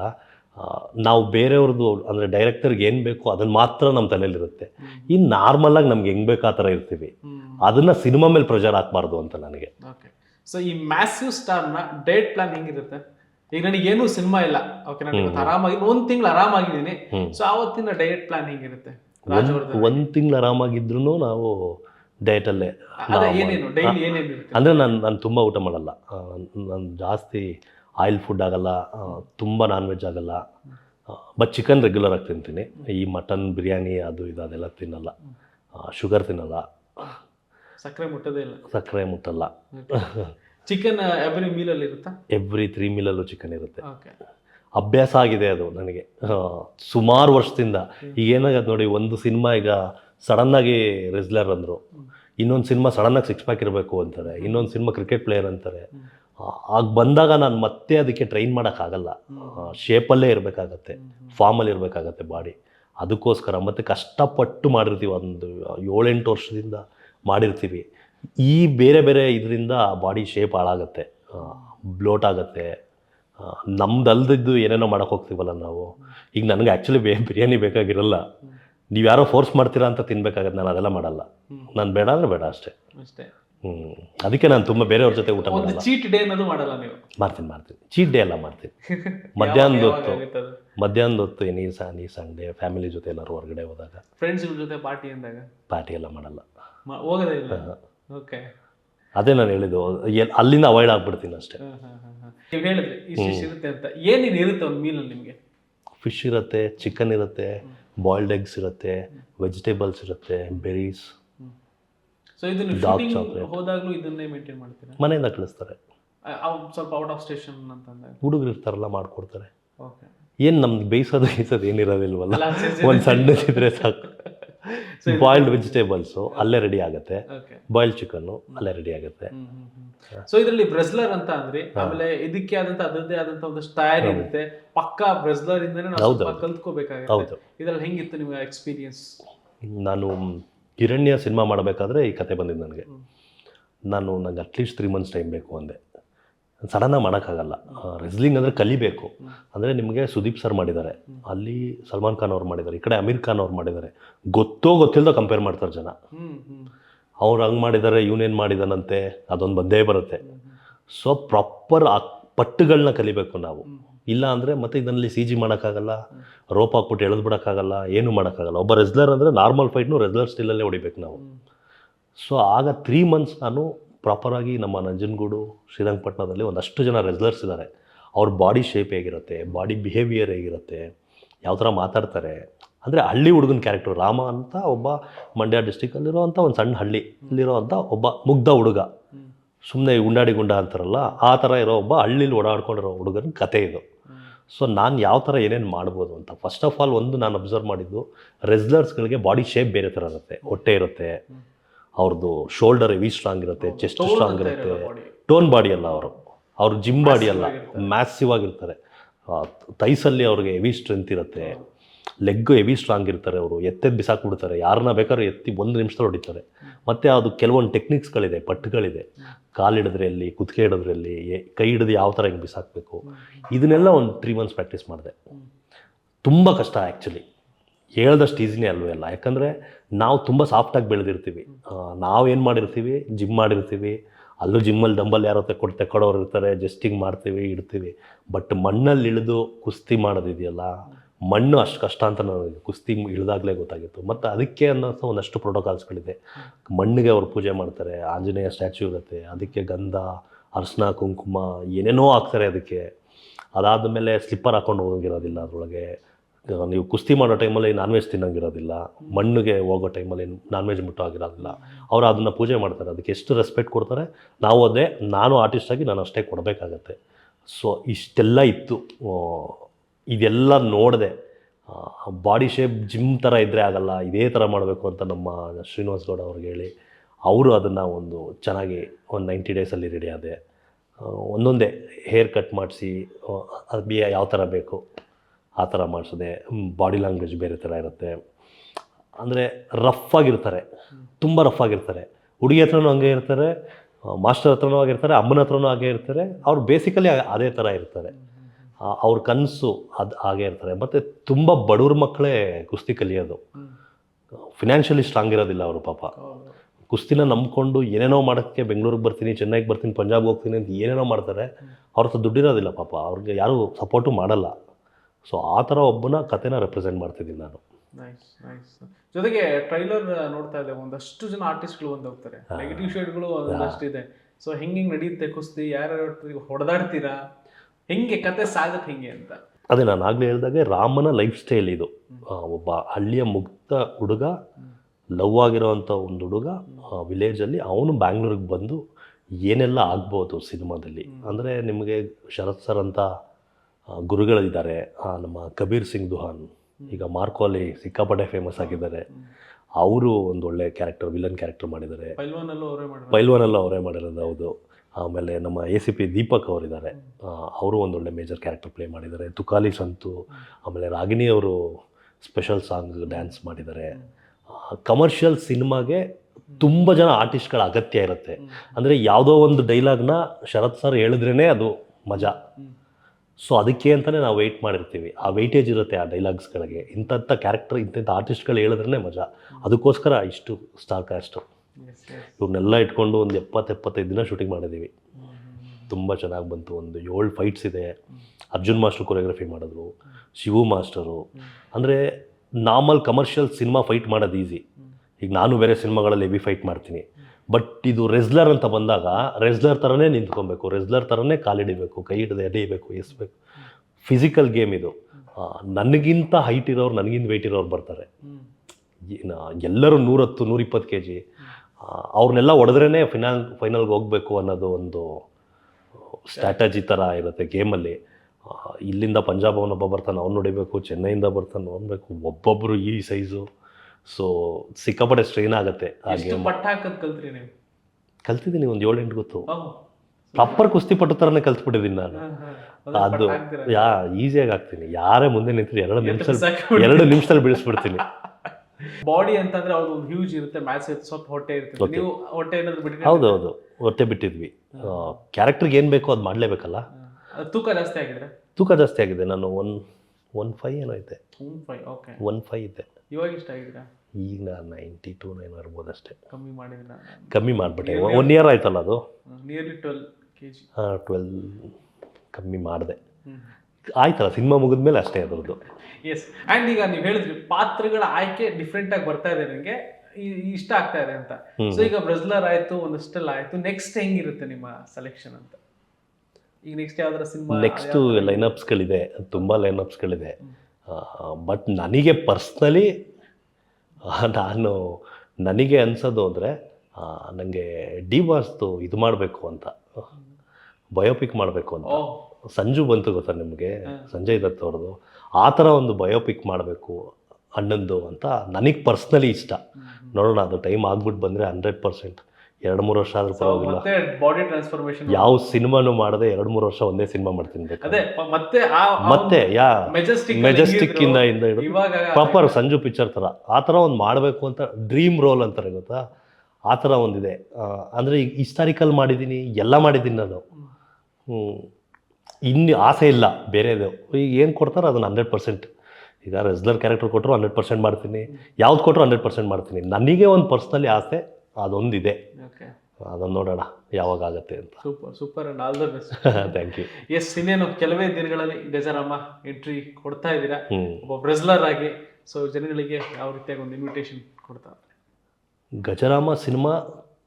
ನಾವು ಬೇರೆಯವ್ರದ್ದು ಅಂದರೆ ಡೈರೆಕ್ಟರ್ಗೆ ಏನು ಬೇಕೋ ಅದನ್ನು ಮಾತ್ರ ನಮ್ಮ ತಲೆಯಲ್ಲಿರುತ್ತೆ. ಇನ್ನು ನಾರ್ಮಲಾಗಿ ನಮ್ಗೆ ಹೆಂಗೆ ಬೇಕು ಆ ಥರ ಇರ್ತೀವಿ. ಅದನ್ನು ಸಿನಿಮಾ ಮೇಲೆ ಪ್ರೆಷರ್ ಹಾಕ್ಬಾರ್ದು ಅಂತ ನನಗೆ. ಸೊ ಈ ಮ್ಯಾಸಿವ್ ಸ್ಟಾರ್ನ ಡೇಟ್ ಪ್ಲಾನ್ ಹೆಂಗಿರುತ್ತೆ? ಈಗ ನನಗೆ ಏನೂ ಸಿನಿಮಾ ಇಲ್ಲ. ಓಕೆ ನಾನು ಇವತ್ತು ಆರಾಮಾಗಿ ಒಂದು ತಿಂಗಳು ಆರಾಮಾಗಿದ್ದೀನಿ. ಸೊ ಆವತ್ತಿನ ಡಯಟ್ ಪ್ಲಾನ್ ಹೆಂಗಿರುತ್ತೆ? ಒಂದು ತಿಂಗಳು ಆರಾಮಾಗಿದ್ರು ನಾವು ಡಯಟಲ್ಲೇ ಅಂದರೆ ನಾನು ನಾನು ತುಂಬ ಊಟ ಮಾಡಲ್ಲ. ನಾನು ಜಾಸ್ತಿ ಆಯಿಲ್ ಫುಡ್ ಆಗಲ್ಲ ತುಂಬ ನಾನ್ ವೆಜ್ ಆಗಲ್ಲ ಬಟ್ ಚಿಕನ್ ರೆಗ್ಯುಲರ್ ಆಗಿ ತಿಂತೀನಿ. ಈ ಮಟನ್ ಬಿರಿಯಾನಿ ಅದು ಇದು ಅದೆಲ್ಲ ತಿನ್ನಲ್ಲ. ಶುಗರ್ ತಿನ್ನಲ್ಲ. ಸಕ್ಕರೆ ಮುಟ್ಟದೇ ಇಲ್ಲ. ಸಕ್ಕರೆ ಮುಟ್ಟಲ್ಲ. ಚಿಕನ್ ಎವ್ರಿ ಮೀಲಲ್ಲಿ ಇರುತ್ತಾ? ಎವ್ರಿ ತ್ರೀ ಮೀಲಲ್ಲೂ ಚಿಕನ್ ಇರುತ್ತೆ. ಅಭ್ಯಾಸ ಆಗಿದೆ ಅದು ನನಗೆ. ಸುಮಾರು ವರ್ಷದಿಂದ. ಈಗ ಏನಾಗತ್ತೆ ನೋಡಿ ಒಂದು ಸಿನಿಮಾ ಈಗ ಸಡನ್ನಾಗಿ ರೆಸ್ಲರ್ ಅಂದರು ಇನ್ನೊಂದು ಸಿನಿಮಾ ಸಡನ್ನಾಗಿ ಸಿಕ್ಸ್ ಪ್ಯಾಕ್ ಇರಬೇಕು ಅಂತಾರೆ. ಇನ್ನೊಂದು ಸಿನಿಮಾ ಕ್ರಿಕೆಟ್ ಪ್ಲೇಯರ್ ಅಂತಾರೆ. ಆಗ ಬಂದಾಗ ನಾನು ಮತ್ತೆ ಅದಕ್ಕೆ ಟ್ರೈನ್ ಮಾಡೋಕ್ಕಾಗಲ್ಲ. ಶೇಪಲ್ಲೇ ಇರಬೇಕಾಗತ್ತೆ. ಫಾರ್ಮಲ್ಲಿ ಇರಬೇಕಾಗತ್ತೆ ಬಾಡಿ ಅದಕ್ಕೋಸ್ಕರ ಮತ್ತು ಕಷ್ಟಪಟ್ಟು ಮಾಡಿರ್ತೀವಿ. ಒಂದು ಏಳೆಂಟು ವರ್ಷದಿಂದ ಮಾಡಿರ್ತೀವಿ. ಈ ಬೇರೆ ಬೇರೆ ಇದರಿಂದ ಬಾಡಿ ಶೇಪ್ ಹಾಳಾಗತ್ತೆ. ಬ್ಲೋಟ್ ಆಗುತ್ತೆ. ನಮ್ದು ಅಲ್ದಿದ್ದು ಏನೇನೋ ಮಾಡೋಕ್ಕೆ ಹೋಗ್ತೀವಲ್ಲ ನಾವು. ಈಗ ನನಗೆ ಆ್ಯಕ್ಚುಲಿ ಬೇ ಬಿರಿಯಾನಿ ಬೇಕಾಗಿರಲ್ಲ. ನೀವು ಯಾರೋ ಫೋರ್ಸ್ ಮಾಡ್ತೀರಾ ಅಂತ ತಿನ್ಬೇಕಾಗತ್ತೆ ನಾನು ಅದೆಲ್ಲ ಮಾಡಲ್ಲ. ನಾನು ಬೇಡ ಅಂದ್ರೆ ಬೇಡ ಅಷ್ಟೇ. ಅಷ್ಟೇ. ಹ್ಞೂ ಅದಕ್ಕೆ ನಾನು ತುಂಬ ಬೇರೆಯವ್ರ ಜೊತೆ ಊಟ ಮಾಡಲ್ಲ. ಚೀಟ್ ಡೇ ಅನ್ನೋದು ಮಾಡಲ್ಲ ನೀವು. ಮಾಡ್ತೀನಿ ಮಾಡ್ತೀನಿ. ಚೀಟ್ ಡೇ ಎಲ್ಲ ಮಾಡ್ತೀನಿ. ಮಧ್ಯಾಹ್ನದ ಹೊತ್ತು ಮಧ್ಯಾಹ್ನದ ಹೊತ್ತು ಎನಿ ಸಾ ನೀ ಸಂಡೇ ಫ್ಯಾಮಿಲಿ ಜೊತೆ ಎಲ್ಲರೂ ಹೊರಗಡೆ ಹೋದಾಗ. ಫ್ರೆಂಡ್ಸ್ ಜೊತೆ ಪಾರ್ಟಿ ಅಂದಾಗ? ಪಾರ್ಟಿ ಎಲ್ಲ ಮಾಡಲ್ಲ. ಮ- ಹೋಗೋದೇ ಇಲ್ಲ? ಓಕೆ ಅದೇ ನಾನು ಹೇಳಿದ್ದು ಅಲ್ಲಿಂದ ಅವಾಯ್ಡ್ ಆಗ್ಬಿಡ್ತೀನಿ ಅಷ್ಟೇ. ನೀವು ಹೇಳಿದ್ರಿ ಇರುತ್ತೆ ಅಂತ. ಏನೇನು ಇರುತ್ತೆ ಒಂದು ಮೀನಲ್ಲಿ ನಿಮಗೆ? ಫಿಶ್ ಇರುತ್ತೆ ಚಿಕನ್ ಇರುತ್ತೆ ಬಾಯ್ಲ್ಡ್ ಎಗ್ಸ್ ಇರುತ್ತೆ ವೆಜಿಟೇಬಲ್ಸ್ ಇರುತ್ತೆ ಬೆರೀಸ್ ಸೊ ಇದನ್ನ Dark ಶೂಟಿಂಗ್ chocolate. ಹೋದಾಗ್ಲೂ ಇದನ್ನೇ ಮೇಂಟೈನ್ ಮಾಡ್ತೀರಾ? ಮನೆಯಿಂದ ಕಳಿಸ್ತಾರೆ. ಅವ್ ಸ್ವಲ್ಪ ಔಟ್ ಆಫ್ ಸ್ಟೇಷನ್ ಅಂತಂದಾಗ ಹುಡುಗರು ಇರ್ತಾರಲ್ಲ ಮಾಡ್ಕೊಡ್ತಾರೆ. ಓಕೆ ಏನು ನಮ್ದು ಬೇಯಿಸೋದು ಬೇಯಿಸೋದು ಏನಿರೋದಿಲ್ವಲ್ಲ? ಅಲ್ಲ, ಸರಿ. ಒಂದು ಸಣ್ಣದಿದ್ರೆ ಸಾಕು. ಬಾಯ್ಲ್ಡ್ ವೆಜಿಟೇಬಲ್ಸು ಅಲ್ಲೇ ರೆಡಿ ಆಗುತ್ತೆ. ಬಾಯ್ಲ್ಡ್ ಚಿಕನ್ನು ಅಲ್ಲೇ ರೆಡಿ ಆಗುತ್ತೆ. ಸೊ ಇದರಲ್ಲಿ ಬ್ರೆಸ್ಲರ್ ಅಂತ ಅಂದ್ರೆ. ಆಮೇಲೆ ಇದಕ್ಕೆ ಆದಂತ ಅದರದ್ದೇ ಆದಂತ ಒಂದಷ್ಟು ತಯಾರಿ ಇರುತ್ತೆ. ಪಕ್ಕಾ ಬ್ರೆಸ್ಲರ್ ಇಂದನೇ ನಾವು. ಸ್ವಲ್ಪ ಕಲ್ತ್ಕೋಬೇಕಾಗುತ್ತೆ. ಹೌದು. ಇದ್ರಲ್ಲಿ ಹೆಂಗಿತ್ತು ನಿಮ್ಮ ಎಕ್ಸ್ಪೀರಿಯನ್ಸ್ ನಾನು ಹಿರಣ್ಯ ಸಿನಿಮಾ ಮಾಡಬೇಕಾದ್ರೆ ಈ ಕತೆ ಬಂದಿದ್ದು ನನಗೆ. ನಾನು ನಂಗೆ ಅಟ್ಲೀಸ್ಟ್ ತ್ರೀ ಮಂತ್ಸ್ ಟೈಮ್ ಬೇಕು ಅಂದೆ. ಸಡನ್ನಾಗಿ ಮಾಡೋಕ್ಕಾಗಲ್ಲ. ರೆಸ್ಲಿಂಗ್ ಅಂದರೆ ಕಲಿಬೇಕು. ಅಂದರೆ ನಿಮಗೆ ಸುದೀಪ್ ಸರ್ ಮಾಡಿದ್ದಾರೆ. ಅಲ್ಲಿ ಸಲ್ಮಾನ್ ಖಾನ್ ಅವ್ರು ಮಾಡಿದ್ದಾರೆ. ಈ ಕಡೆ ಅಮೀರ್ ಖಾನ್ ಅವ್ರು ಮಾಡಿದ್ದಾರೆ. ಗೊತ್ತೋ ಗೊತ್ತಿಲ್ಲದ ಕಂಪೇರ್ ಮಾಡ್ತಾರೆ ಜನ. ಅವ್ರು ಹಂಗೆ ಮಾಡಿದ್ದಾರೆ ಇವನೇನು ಮಾಡಿದಾನಂತೆ, ಅದೊಂದು ಬಂದೇ ಬರುತ್ತೆ. ಸೊ ಪ್ರಾಪರ್ ಆ ಪಟ್ಟುಗಳನ್ನ ಕಲಿಬೇಕು ನಾವು. ಇಲ್ಲ ಅಂದರೆ ಮತ್ತೆ ಇದರಲ್ಲಿ ಸಿ ಜಿ ಮಾಡೋಕ್ಕಾಗಲ್ಲ ರೋಪ್ ಹಾಕ್ಬಿಟ್ಟು ಎಳೆದು ಬಿಡೋಕ್ಕಾಗಲ್ಲ, ಏನೂ ಮಾಡೋಕ್ಕಾಗಲ್ಲ. ಒಬ್ಬ ರೆಸ್ಲರ್ ಅಂದರೆ ನಾರ್ಮಲ್ ಫೈಟ್ನು ರೆಸ್ಲರ್ ಸ್ಟಿಲಲ್ಲೇ ಹೊಡಿಬೇಕು ನಾವು. ಸೊ ಆಗ ತ್ರೀ ಮಂತ್ಸ್ ನಾನು ಪ್ರಾಪರಾಗಿ ನಮ್ಮ ನಂಜನಗೂಡು, ಶ್ರೀರಂಗಪಟ್ಟಣದಲ್ಲಿ ಒಂದಷ್ಟು ಜನ ರೆಸ್ಲರ್ಸ್ ಇದ್ದಾರೆ ಅವ್ರ ಬಾಡಿ ಶೇಪ್ ಹೇಗಿರುತ್ತೆ ಬಾಡಿ ಬಿಹೇವಿಯರ್ ಹೇಗಿರುತ್ತೆ, ಯಾವ ಥರ ಮಾತಾಡ್ತಾರೆ. ಅಂದರೆ ಹಳ್ಳಿ ಹುಡುಗನ ಕ್ಯಾರೆಕ್ಟರ್ ರಾಮ ಅಂತ ಒಬ್ಬ ಮಂಡ್ಯ ಡಿಸ್ಟಿಕಲ್ಲಿರೋವಂಥ ಒಂದು ಸಣ್ಣ ಹಳ್ಳಿ ಒಬ್ಬ ಮುಗ್ಧ ಹುಡುಗ. ಸುಮ್ಮನೆ ಉಂಡಾಡಿ ಗುಂಡ ಅಂತಾರಲ್ಲ, ಆ ಥರ ಇರೋ ಒಬ್ಬ ಹಳ್ಳಿಲಿ ಓಡಾಡ್ಕೊಂಡಿರೋ ಹುಡುಗನ ಕತೆ ಇದು. ಸೊ ನಾನು ಯಾವ ಥರ ಏನೇನು ಮಾಡ್ಬೋದು ಅಂತ ಫಸ್ಟ್ ಆಫ್ ಆಲ್ ಒಂದು ನಾನು ಅಬ್ಸರ್ವ್ ಮಾಡಿದ್ದು ರೆಸ್ಲರ್ಸ್ಗಳಿಗೆ ಬಾಡಿ ಶೇಪ್ ಬೇರೆ ಥರ ಇರುತ್ತೆ, ಹೊಟ್ಟೆ ಇರುತ್ತೆ. ಅವ್ರದ್ದು ಶೋಲ್ಡರ್ ಹೆವಿ ಸ್ಟ್ರಾಂಗ್ ಇರುತ್ತೆ ಚೆಸ್ಟ್ ಸ್ಟ್ರಾಂಗ್ ಇರುತ್ತೆ. ಟೋನ್ ಬಾಡಿ ಅಲ್ಲ ಅವರು. ಅವ್ರ ಜಿಮ್ ಬಾಡಿ ಅಲ್ಲ ಮ್ಯಾಸಿವ್ ಆಗಿರ್ತಾರೆ. ತೈಸಲ್ಲಿ ಅವ್ರಿಗೆ ಹೆವಿ ಸ್ಟ್ರೆಂತ್ ಇರುತ್ತೆ. ಲೆಗ್ ಹೆವಿ ಸ್ಟ್ರಾಂಗ್ ಇರ್ತಾರೆ ಅವರು. ಎತ್ತೆದ್ದು ಬಿಸಾಕ್ಬಿಡ್ತಾರೆ. ಯಾರನ್ನ ಬೇಕಾದ್ರೂ ಎತ್ತಿ ಒಂದು ನಿಮಿಷದಲ್ಲಿ ಹೊಡಿತಾರೆ. ಮತ್ತು ಅದು ಕೆಲವೊಂದು ಟೆಕ್ನಿಕ್ಸ್ಗಳಿದೆ ಪಟ್ಟುಗಳಿದೆ ಕಾಲು ಹಿಡಿದ್ರೆ ಕುತ್ಕೆ ಕುತ್ತಿಗೆ ಹಿಡಿದ್ರಲ್ಲಿ ಎ- ಕೈ ಹಿಡಿದು ಯಾವ ಥರ ಹಿಂಗೆ ಬಿಸಾಕಬೇಕು. ಇದನ್ನೆಲ್ಲ ಒಂದು ತ್ರೀ ಮಂತ್ಸ್ ಪ್ರಾಕ್ಟೀಸ್ ಮಾಡಿದೆ. ತುಂಬ ಕಷ್ಟ ಆ್ಯಕ್ಚುಲಿ ಹೇಳ್ದಷ್ಟು ಈಸಿನೇ ಅಲ್ವೇ ಅಲ್ಲ ಯಾಕಂದರೆ ನಾವು ತುಂಬ ಸಾಫ್ಟಾಗಿ ಬೆಳೆದಿರ್ತೀವಿ. ನಾವು ಏನು ಮಾಡಿರ್ತೀವಿ? ಜಿಮ್ ಮಾಡಿರ್ತೀವಿ. ಅಲ್ಲೂ ಜಿಮ್ಮಲ್ಲಿ ಡಂಬಲ್ ಯಾರೋ ತೆಕ್ಕೊಡ್ ತೆಕ್ಕೊಡೋರು ಇರ್ತಾರೆ ಜಸ್ಟಿಂಗ್ ಮಾಡ್ತೀವಿ, ಇಡ್ತೀವಿ. ಬಟ್ ಮಣ್ಣಲ್ಲಿ ಇಳಿದು ಕುಸ್ತಿ ಮಾಡೋದಿದೆಯಲ್ಲ, ಮಣ್ಣು ಅಷ್ಟು ಕಷ್ಟ ಅಂತ ನನಗೆ ಕುಸ್ತಿ ಇಳಿದಾಗಲೇ ಗೊತ್ತಾಗಿತ್ತು. ಮತ್ತು ಅದಕ್ಕೆ ಅನ್ನೋ ಒಂದಷ್ಟು ಪ್ರೋಟೋಕಾಲ್ಸ್ಗಳಿದೆ ಮಣ್ಣಿಗೆ ಅವರು ಪೂಜೆ ಮಾಡ್ತಾರೆ, ಆಂಜನೇಯ ಸ್ಟ್ಯಾಚ್ಯೂ ಇರುತ್ತೆ, ಅದಕ್ಕೆ ಗಂಧ, ಅರ್ಶಿನ, ಕುಂಕುಮ, ಏನೇನೋ ಹಾಕ್ತಾರೆ ಅದಕ್ಕೆ. ಅದಾದ ಮೇಲೆ ಸ್ಲಿಪ್ಪರ್ ಹಾಕೊಂಡು ಹೋಗಿರೋದಿಲ್ಲ ಅದರೊಳಗೆ. ನೀವು ಕುಸ್ತಿ ಮಾಡೋ ಟೈಮಲ್ಲಿ ನಾನ್ ವೆಜ್ ತಿನ್ನೋಂಗಿರೋದಿಲ್ಲ ಮಣ್ಣಿಗೆ ಹೋಗೋ ಟೈಮಲ್ಲಿ ನಾನ್ ವೆಜ್ ಮುಟ್ಟೋ ಆಗಿರೋದಿಲ್ಲ. ಅವರು ಅದನ್ನು ಪೂಜೆ ಮಾಡ್ತಾರೆ ಅದಕ್ಕೆ ಎಷ್ಟು ರೆಸ್ಪೆಕ್ಟ್ ಕೊಡ್ತಾರೆ ನಾವು ಅದೇ ನಾನು ಆರ್ಟಿಸ್ಟ್ ಆಗಿ ನಾನು ಅಷ್ಟೇ ಕೊಡಬೇಕಾಗತ್ತೆ. ಸೊ ಇಷ್ಟೆಲ್ಲ ಇತ್ತು. ಇದೆಲ್ಲ ನೋಡಿದೆ. ಬಾಡಿ ಶೇಪ್ ಜಿಮ್ ಥರ ಇದ್ದರೆ ಆಗಲ್ಲ ಇದೇ ಥರ ಮಾಡಬೇಕು ಅಂತ ನಮ್ಮ ಶ್ರೀನಿವಾಸ್ ಗೌಡ ಅವ್ರಿಗೆ ಹೇಳಿ ಅವರು ಅದನ್ನು ಒಂದು ಚೆನ್ನಾಗಿ ಒಂದು ನೈಂಟಿ ಡೇಸಲ್ಲಿ ರೆಡಿ ಆದೆ. ಒಂದೊಂದೇ ಹೇರ್ ಕಟ್ ಮಾಡಿಸಿ ಅದು ಬಿ ಯಾವ ಥರ ಬೇಕು. ಆ ಥರ ಮಾಡಿಸದೆ. ಬಾಡಿ ಲ್ಯಾಂಗ್ವೇಜ್ ಬೇರೆ ಥರ ಇರುತ್ತೆ. ಅಂದರೆ ರಫ್ ಆಗಿರ್ತಾರೆ. ತುಂಬ ರಫ್ ಆಗಿರ್ತಾರೆ. ಹುಡುಗಿ ಹತ್ರನೂ ಹಂಗೆ ಇರ್ತಾರೆ ಮಾಸ್ಟರ್ ಹತ್ರನೂ ಆಗಿರ್ತಾರೆ ಅಮ್ಮನ ಹತ್ರನೂ ಹಾಗೆ ಇರ್ತಾರೆ. ಅವ್ರು ಬೇಸಿಕಲಿ ಅದೇ ಥರ ಇರ್ತಾರೆ. ಅವ್ರ ಕನಸು ಅದು ಹಾಗೆ ಇರ್ತಾರೆ. ಮತ್ತು ತುಂಬ ಬಡವ್ರ ಮಕ್ಕಳೇ ಕುಸ್ತಿ ಕಲಿಯೋದು. ಫಿನಾನ್ಷಿಯಲಿ ಸ್ಟ್ರಾಂಗ್ ಇರೋದಿಲ್ಲ ಅವರು ಪಾಪ. ಕುಸ್ತಿನ ನಂಬ್ಕೊಂಡು ಏನೇನೋ ಮಾಡೋಕ್ಕೆ ಬೆಂಗಳೂರಿಗೆ ಬರ್ತೀನಿ, ಚೆನ್ನೈಗೆ ಬರ್ತೀನಿ ಪಂಜಾಬ್ ಹೋಗ್ತೀನಿ ಅಂತ ಏನೇನೋ ಮಾಡ್ತಾರೆ. ಅವ್ರ ಹತ್ರ ದುಡ್ಡಿರೋದಿಲ್ಲ ಪಾಪ. ಅವ್ರಿಗೆ ಯಾರೂ ಸಪೋರ್ಟು ಮಾಡಲ್ಲ. ಸೊ ಆ ಥರ ಒಬ್ಬನ ಕತೆನ ರೆಪ್ರೆಸೆಂಟ್ ಮಾಡ್ತಿದ್ದೀನಿ ನಾನು. ನೈಸ್ ನೈಸ್ ಜೊತೆಗೆ ಟ್ರೈಲರ್ ನೋಡ್ತಾ ಇದ್ದೆ ಒಂದಷ್ಟು ಜನ ಆರ್ಟಿಸ್ಟ್ಗಳು ಬಂದು ಹೋಗ್ತಾರೆ. ನೆಗೆಟಿವ್ ಶೇಡ್ಗಳು ಒಂದಷ್ಟು ಇದೆ. ಸೊ ಹೆಂಗೆ ಹೆಂಗೆ ನಡೆಯುತ್ತೆ ಕುಸ್ತಿ? ಯಾರ್ಯಾರ ಹೊಡೆದಾಡ್ತೀರಾ? ಹೆಂಗೆ ಕತೆ ಸಾಗತ್ತೆ ಹೆಂಗೆ ಅಂತ? ಅದೇ ನಾನು ಆಗಲೇ ಹೇಳಿದಾಗೆ ರಾಮನ ಲೈಫ್ ಸ್ಟೈಲ್ ಇದು. ಒಬ್ಬ ಹಳ್ಳಿಯ ಮುಕ್ತ ಹುಡುಗ ಲವ್ ಆಗಿರೋವಂಥ ಒಂದು ಹುಡುಗ ವಿಲೇಜಲ್ಲಿ ಅವನು ಬ್ಯಾಂಗ್ಳೂರಿಗೆ ಬಂದು ಏನೆಲ್ಲ ಆಗ್ಬೋದು ಸಿನಿಮಾದಲ್ಲಿ. ಅಂದರೆ ನಿಮಗೆ ಶರತ್ ಸರ್ ಅಂತ ಗುರುಗಳಿದ್ದಾರೆ. ನಮ್ಮ ಕಬೀರ್ ಸಿಂಗ್ ದುಹಾನ್. ಈಗ ಮಾರ್ಕೋಲಿ ಸಿಕ್ಕಾಪಟ್ಟೆ ಫೇಮಸ್ ಆಗಿದ್ದಾರೆ. ಅವರು ಒಂದು ಒಳ್ಳೆ ಕ್ಯಾರೆಕ್ಟರ್ ವಿಲನ್ ಕ್ಯಾರೆಕ್ಟರ್ ಮಾಡಿದ್ದಾರೆ. ಪೈಲ್ವಾನಲ್ಲೂ ಅವರೇ ಮಾಡಿದ್ರು ಪೈಲ್ವಾನೆಲ್ಲ ಅವರೇ ಮಾಡಿರೋದು ಹೌದು. ಆಮೇಲೆ ನಮ್ಮ ಎ ಸಿ ಪಿ ದೀಪಕ್ ಅವರಿದ್ದಾರೆ. ಅವರು ಒಂದೊಳ್ಳೆ ಮೇಜರ್ ಕ್ಯಾರೆಕ್ಟರ್ ಪ್ಲೇ ಮಾಡಿದ್ದಾರೆ. ತುಕಾಲಿ ಸಂತು ಆಮೇಲೆ ರಾಗಿಣಿ ಅವರು ಸ್ಪೆಷಲ್ ಸಾಂಗ್ ಡ್ಯಾನ್ಸ್ ಮಾಡಿದ್ದಾರೆ. ಕಮರ್ಷಿಯಲ್ ಸಿನಿಮಾಗೆ ತುಂಬ ಜನ ಆರ್ಟಿಸ್ಟ್ಗಳ ಅಗತ್ಯ ಇರುತ್ತೆ. ಅಂದರೆ ಯಾವುದೋ ಒಂದು ಡೈಲಾಗ್ನ ಶರತ್ ಸರ್ ಹೇಳಿದ್ರೇ ಅದು ಮಜಾ. ಸೊ ಅದಕ್ಕೆ ಅಂತಲೇ ನಾವು ವೆಯ್ಟ್ ಮಾಡಿರ್ತೀವಿ. ಆ ವೆಯ್ಟೇಜ್ ಇರುತ್ತೆ ಆ ಡೈಲಾಗ್ಸ್ಗಳಿಗೆ ಇಂಥಂಥ ಕ್ಯಾರೆಕ್ಟರ್ ಇಂಥ ಆರ್ಟಿಸ್ಟ್ಗಳು ಹೇಳಿದ್ರೇ ಮಜಾ. ಅದಕ್ಕೋಸ್ಕರ ಇಷ್ಟು ಸ್ಟಾರ್ ಕ್ಯಾಸ್ಟು ಎಸ್ ಇವ್ರನ್ನೆಲ್ಲ ಇಟ್ಕೊಂಡು ಒಂದು ಎಪ್ಪತ್ತು ಎಪ್ಪತ್ತೈದು ದಿನ ಶೂಟಿಂಗ್ ಮಾಡಿದ್ದೀವಿ ತುಂಬ ಚೆನ್ನಾಗಿ ಬಂತು. ಒಂದು ಏಳು ಫೈಟ್ಸ್ ಇದೆ. ಅರ್ಜುನ್ ಮಾಸ್ಟರ್ ಕೊರಿಯೋಗ್ರಫಿ ಮಾಡಿದ್ರು. ಶಿವು ಮಾಸ್ಟರು. ಅಂದರೆ ನಾರ್ಮಲ್ ಕಮರ್ಷಿಯಲ್ ಸಿನಿಮಾ ಫೈಟ್ ಮಾಡೋದು ಈಸಿ ಈಗ ನಾನು ಬೇರೆ ಸಿನಿಮಾಗಳಲ್ಲಿ ಹೆವಿ ಫೈಟ್ ಮಾಡ್ತೀನಿ. ಬಟ್ ಇದು ರೆಸ್ಲರ್ ಅಂತ ಬಂದಾಗ ರೆಸ್ಲರ್ ಥರನೇ ನಿಂತ್ಕೊಬೇಕು ರೆಸ್ಲರ್ ಥರನೇ ಕಾಲಿಡಿಬೇಕು ಕೈ ಹಿಡಿದು ಎಡೆಯಬೇಕು ಎಸ್ಬೇಕು. ಫಿಸಿಕಲ್ ಗೇಮ್ ಇದು. ನನಗಿಂತ ಹೈಟ್ ಇರೋರು ನನಗಿಂತ ವೆಯ್ಟ್ ಇರೋರು ಬರ್ತಾರೆ. ಎಲ್ಲರೂ ನೂರತ್ತು ನೂರಿಪ್ಪತ್ತು ಕೆ ಜಿ ಅವ್ರನ್ನೆಲ್ಲ ಹೊಡೆದ್ರೇ ಫಿನಾಲ್ ಫೈನಲ್ಗೆ ಹೋಗಬೇಕು ಅನ್ನೋದು ಒಂದು ಸ್ಟ್ರಾಟಜಿ ಥರ ಇರುತ್ತೆ ಗೇಮಲ್ಲಿ ಇಲ್ಲಿಂದ ಪಂಜಾಬ್ ಅವನೊಬ್ಬ ಬರ್ತಾನೆ ಅವ್ನು ನೋಡಿಬೇಕು ಚೆನ್ನೈಯಿಂದ ಬರ್ತಾನೆ ನೋಡಬೇಕು ಒಬ್ಬೊಬ್ಬರು ಈ ಸೈಜು ಸೊ ಸಿಕ್ಕಾಪಟ್ಟೆ ಸ್ಟ್ರೈನ್ ಆಗುತ್ತೆ ಆ ಎಷ್ಟು ಪಟ್ಟ ಹಾಕದ್ ಕಲ್ತ್ರಿ ನೀವು? ಕಲ್ತಿದ್ದೀನಿ ಒಂದು ಏಳು ಎಂಟು ಗೊತ್ತು ಪ್ರಾಪರ್ ಕುಸ್ತಿ ಪಟ್ಟು ಥರನೇ ಕಲ್ತ್ಬಿಟ್ಟಿದ್ದೀನಿ ನಾನು. ಅದು? ಯಾ ಈಸಿಯಾಗಿ ಆಗ್ತೀನಿ ಯಾರೇ ಮುಂದೆ ನಿಂತರು ಎರಡು ನಿಮಿಷದಲ್ಲಿ ಎರಡು ನಿಮಿಷದಲ್ಲಿ ಬಿಡಿಸ್ಬಿಡ್ತೀನಿ. ಬಾಡಿ ಅಂತಂದ್ರೆ ಅವ್ರು ಒಂದು ಹ್ಯೂಜ್ ಇರುತ್ತೆ ಮ್ಯಾಚ್ ಇರುತ್ತೆ ಸ್ವಲ್ಪ ಹೊಟ್ಟೆ ಇರುತ್ತೆ. Okay. ನೀವು ಹೊಟ್ಟೆ ಏನಾದ್ರು ಬಿಟ್ಟು ಹೌದು ಹೌದು ಹೊಟ್ಟೆ ಬಿಟ್ಟಿದ್ವಿ. ಕ್ಯಾರೆಕ್ಟರ್ಗೆ ಏನು ಬೇಕೋ ಅದು ಮಾಡಲೇಬೇಕಲ್ಲ? ತೂಕ ಜಾಸ್ತಿ ಆಗಿದ್ರೆ? ತೂಕ ಜಾಸ್ತಿ ಆಗಿದೆ. ನಾನು ಒನ್ ಒನ್ ಫೈ ಏನೋ ಐತೆ. One five okay one five ಇದೆ ಇವಾಗ ಇಷ್ಟ ಆಗಿದ್ದೀರಾ ಈಗ ನಾನು ನೈಂಟಿ ಟು ನೈನ್ ಇರ್ಬೋದು ಅಷ್ಟೇ. ಕಮ್ಮಿ ಮಾಡಿದಿನ ಕಮ್ಮಿ ಮಾಡಿಬಿಟ್ಟೆ. ಒನ್ ಇಯರ್ ಆಯ್ತಲ್ಲ ಅದು? Nearly twelve K G twelve ಕಮ್ಮಿ ಮಾಡಿದೆ. ಆಯ್ತಲ್ಲ ಸಿನಿಮಾ ಮುಗಿದ್ಮೇಲೆ ಅಷ್ಟೇ ಅದರದ್ದು ಎಸ್ ಆ್ಯಂಡ್ ಈಗ ನೀವು ಹೇಳಿದ್ರಿ ಪಾತ್ರಗಳ ಆಯ್ಕೆ ಡಿಫ್ರೆಂಟಾಗಿ ಬರ್ತಾ ಇದೆ ನನಗೆ ಇಷ್ಟ ಆಗ್ತಾ ಇದೆ ಅಂತ. ಸೊ ಈಗ ಬ್ರೆಸ್ಲರ್ ಆಯ್ತು ಒಂದಷ್ಟೆಲ್ಲ ಆಯಿತು. ನೆಕ್ಸ್ಟ್ ಹೆಂಗಿರುತ್ತೆ ನಿಮ್ಮ ಸೆಲೆಕ್ಷನ್ ಅಂತ? ಈಗ ನೆಕ್ಸ್ಟ್ ಯಾವ್ದಾರ ಸಿನಿಮಾ ನೆಕ್ಸ್ಟು ಲೈನಪ್ಸ್ಗಳಿದೆ ತುಂಬ ಲೈನಪ್ಸ್ಗಳಿದೆ ಬಟ್ ನನಗೆ ಪರ್ಸ್ನಲಿ ನಾನು ನನಗೆ ಅನ್ಸೋದು ಅಂದರೆ ನನಗೆ ಡಿ ಬಾಸ್ದು ಇದು ಮಾಡಬೇಕು ಅಂತ. ಬಯೋಪಿಕ್ ಮಾಡಬೇಕು ಅಂತ. ಸಂಜು ಬಂತು ಗೊತ್ತಾ ನಿಮಗೆ? ಸಂಜಯ್ ದತ್ ಅವ್ರದ್ದು. ಆ ಥರ ಒಂದು ಬಯೋಪಿಕ್ ಮಾಡಬೇಕು ಅಣ್ಣಂದು ಅಂತ ನನಗೆ ಪರ್ಸ್ನಲಿ ಇಷ್ಟ. ನೋಡೋಣ ಅದು ಟೈಮ್ ಆಗ್ಬಿಟ್ಟು ಬಂದರೆ ಹಂಡ್ರೆಡ್ ಪರ್ಸೆಂಟ್ ಎರಡು ಮೂರು ವರ್ಷ ಆದ್ರೂ ಪರವಾಗಿಲ್ಲ. ಮತ್ತೆ ಬಾಡಿ ಟ್ರಾನ್ಸ್ಫಾರ್ಮೇಶನ್ ಯಾವ ಸಿನಿಮಾನು ಮಾಡದೆ ಎರಡು ಮೂರು ವರ್ಷ ಒಂದೇ ಸಿನಿಮಾ ಮಾಡ್ತೀನಿ ಅದೇ ಪ- ಮತ್ತೆ ಆ ಮತ್ತೆ ಯಾ ಮೆಜೆಸ್ಟಿಕ್ ಮೆಜೆಸ್ಟಿಕ್ ಇಂದ ಇಂದ ಹಿಡಿದು ಇವಾಗ ಪ್ರಾಪರ್ ಸಂಜು ಪಿಕ್ಚರ್ ಥರ ಆ ಥರ ಒಂದು ಮಾಡಬೇಕು ಅಂತ ಡ್ರೀಮ್ ರೋಲ್ ಅಂತಾರೆ ಗೊತ್ತಾ? ಆ ಥರ ಒಂದಿದೆ. ಅಂದ್ರೆ ಅಂದರೆ ಈಗ ಹಿಸ್ಟಾರಿಕಲ್ ಮಾಡಿದ್ದೀನಿ ಎಲ್ಲ ಮಾಡಿದ್ದೀನಿ ನಾನು. ಹ್ಮ್. ಇನ್ನು ಆಸೆ ಇಲ್ಲ ಬೇರೆದು. ಈಗ ಏನು ಕೊಡ್ತಾರೋ ಅದನ್ನ ಹಂಡ್ರೆಡ್ ಪರ್ಸೆಂಟ್. ಈಗ ರೆಸ್ಲರ್ ಕ್ಯಾರೆಕ್ಟರ್ ಕೊಟ್ಟರು ಹಂಡ್ರೆಡ್ ಪರ್ಸೆಂಟ್ ಮಾಡ್ತೀನಿ. ಯಾವ್ದು ಕೊಟ್ಟರು ಹಂಡ್ರೆಡ್ ಪರ್ಸೆಂಟ್ ಮಾಡ್ತೀನಿ. ನನಗೆ ಒಂದು ಪರ್ಸ್ನಲಿ ಆಸೆ ಅದೊಂದಿದೆ. ಓಕೆ ಅದನ್ನು ನೋಡೋಣ ಯಾವಾಗ ಆಗುತ್ತೆ ಅಂತ. Super super and all the best thank you yes ಇನ್ನೇನು ಕೆಲವೇ ದಿನಗಳಲ್ಲಿ ಗಜರಾಮ ಎಂಟ್ರಿ ಕೊಡ್ತಾ ಇದ್ದೀರಾ? ಒಬ್ಬ ಬ್ರೆಸ್ಲರ್ ಆಗಿ ಸೊ ಜನಗಳಿಗೆ ಯಾವ ರೀತಿಯಾಗಿ ಒಂದು ಇನ್ವಿಟೇಷನ್ ಕೊಡ್ತಾ ಗಜರಾಮ ಸಿನಿಮಾ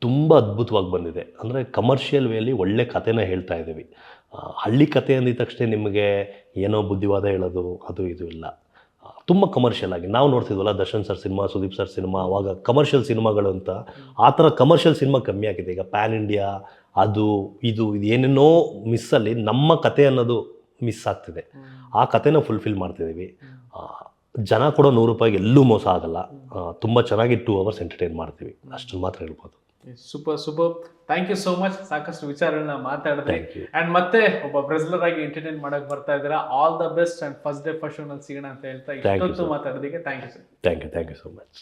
ತುಂಬ ಅದ್ಭುತವಾಗಿ ಬಂದಿದೆ. ಅಂದರೆ ಕಮರ್ಷಿಯಲ್ ವೇಲಿ ಒಳ್ಳೆ ಕಥೆನ ಹೇಳ್ತಾ ಇದ್ದೀವಿ. ಹಳ್ಳಿ ಕತೆ ಅಂದಿದ ತಕ್ಷಣ ನಿಮಗೆ ಏನೋ ಬುದ್ಧಿವಾದ ಹೇಳೋದು ಅದು ಇದು ಇಲ್ಲ. ತುಂಬ ಕಮರ್ಷಿಯಲ್ ಆಗಿ ನಾವು ನೋಡ್ತಿದ್ವಲ್ಲ Darshan sir cinema Sudeep sir cinema ಅವಾಗ ಕಮರ್ಷಿಯಲ್ ಸಿನಿಮಾಗಳು ಅಂತ ಆ ಥರ ಕಮರ್ಷಿಯಲ್ ಸಿನಿಮಾ ಕಮ್ಮಿ ಆಗಿದೆ. ಈಗ ಪ್ಯಾನ್ ಇಂಡಿಯಾ ಅದು ಇದು ಇದು ಏನೇನೋ ಮಿಸ್ಸಲ್ಲಿ ನಮ್ಮ ಕತೆ ಅನ್ನೋದು ಮಿಸ್ ಆಗ್ತಿದೆ. ಆ ಕತೆನ ಫುಲ್ಫಿಲ್ ಮಾಡ್ತಿದ್ದೀವಿ ಜನ ಕೂಡ ನೂರು ರೂಪಾಯಿಗೆ ಎಲ್ಲೂ ಮೋಸ ಆಗಲ್ಲ. ತುಂಬ ಚೆನ್ನಾಗಿ ಟೂ ಅವರ್ಸ್ ಎಂಟರ್ಟೈನ್ ಮಾಡ್ತೀವಿ. ಅಷ್ಟನ್ನು ಮಾತ್ರ ಹೇಳ್ಬೋದು. Super super thank you so much ಸಾಕಷ್ಟು ವಿಚಾರಗಳನ್ನ ಮಾತಾಡಿದ್ರಿ. ಅಂಡ್ ಮತ್ತೆ ಒಬ್ಬ ಬ್ರೆಸ್ಲರ್ ಆಗಿ ಎಂಟರ್ಟೈನ್ ಮಾಡಕ್ ಬರ್ತಾ ಇದ್ದೀರಾ. All the best and first day first show ನಲ್ಲಿ ಸಿಗೋಣ ಅಂತ ಹೇಳ್ತಾ ಇಷ್ಟೊತ್ತು ಮಾತಾಡೋದಕ್ಕೆ thank you sir thank you thank you so much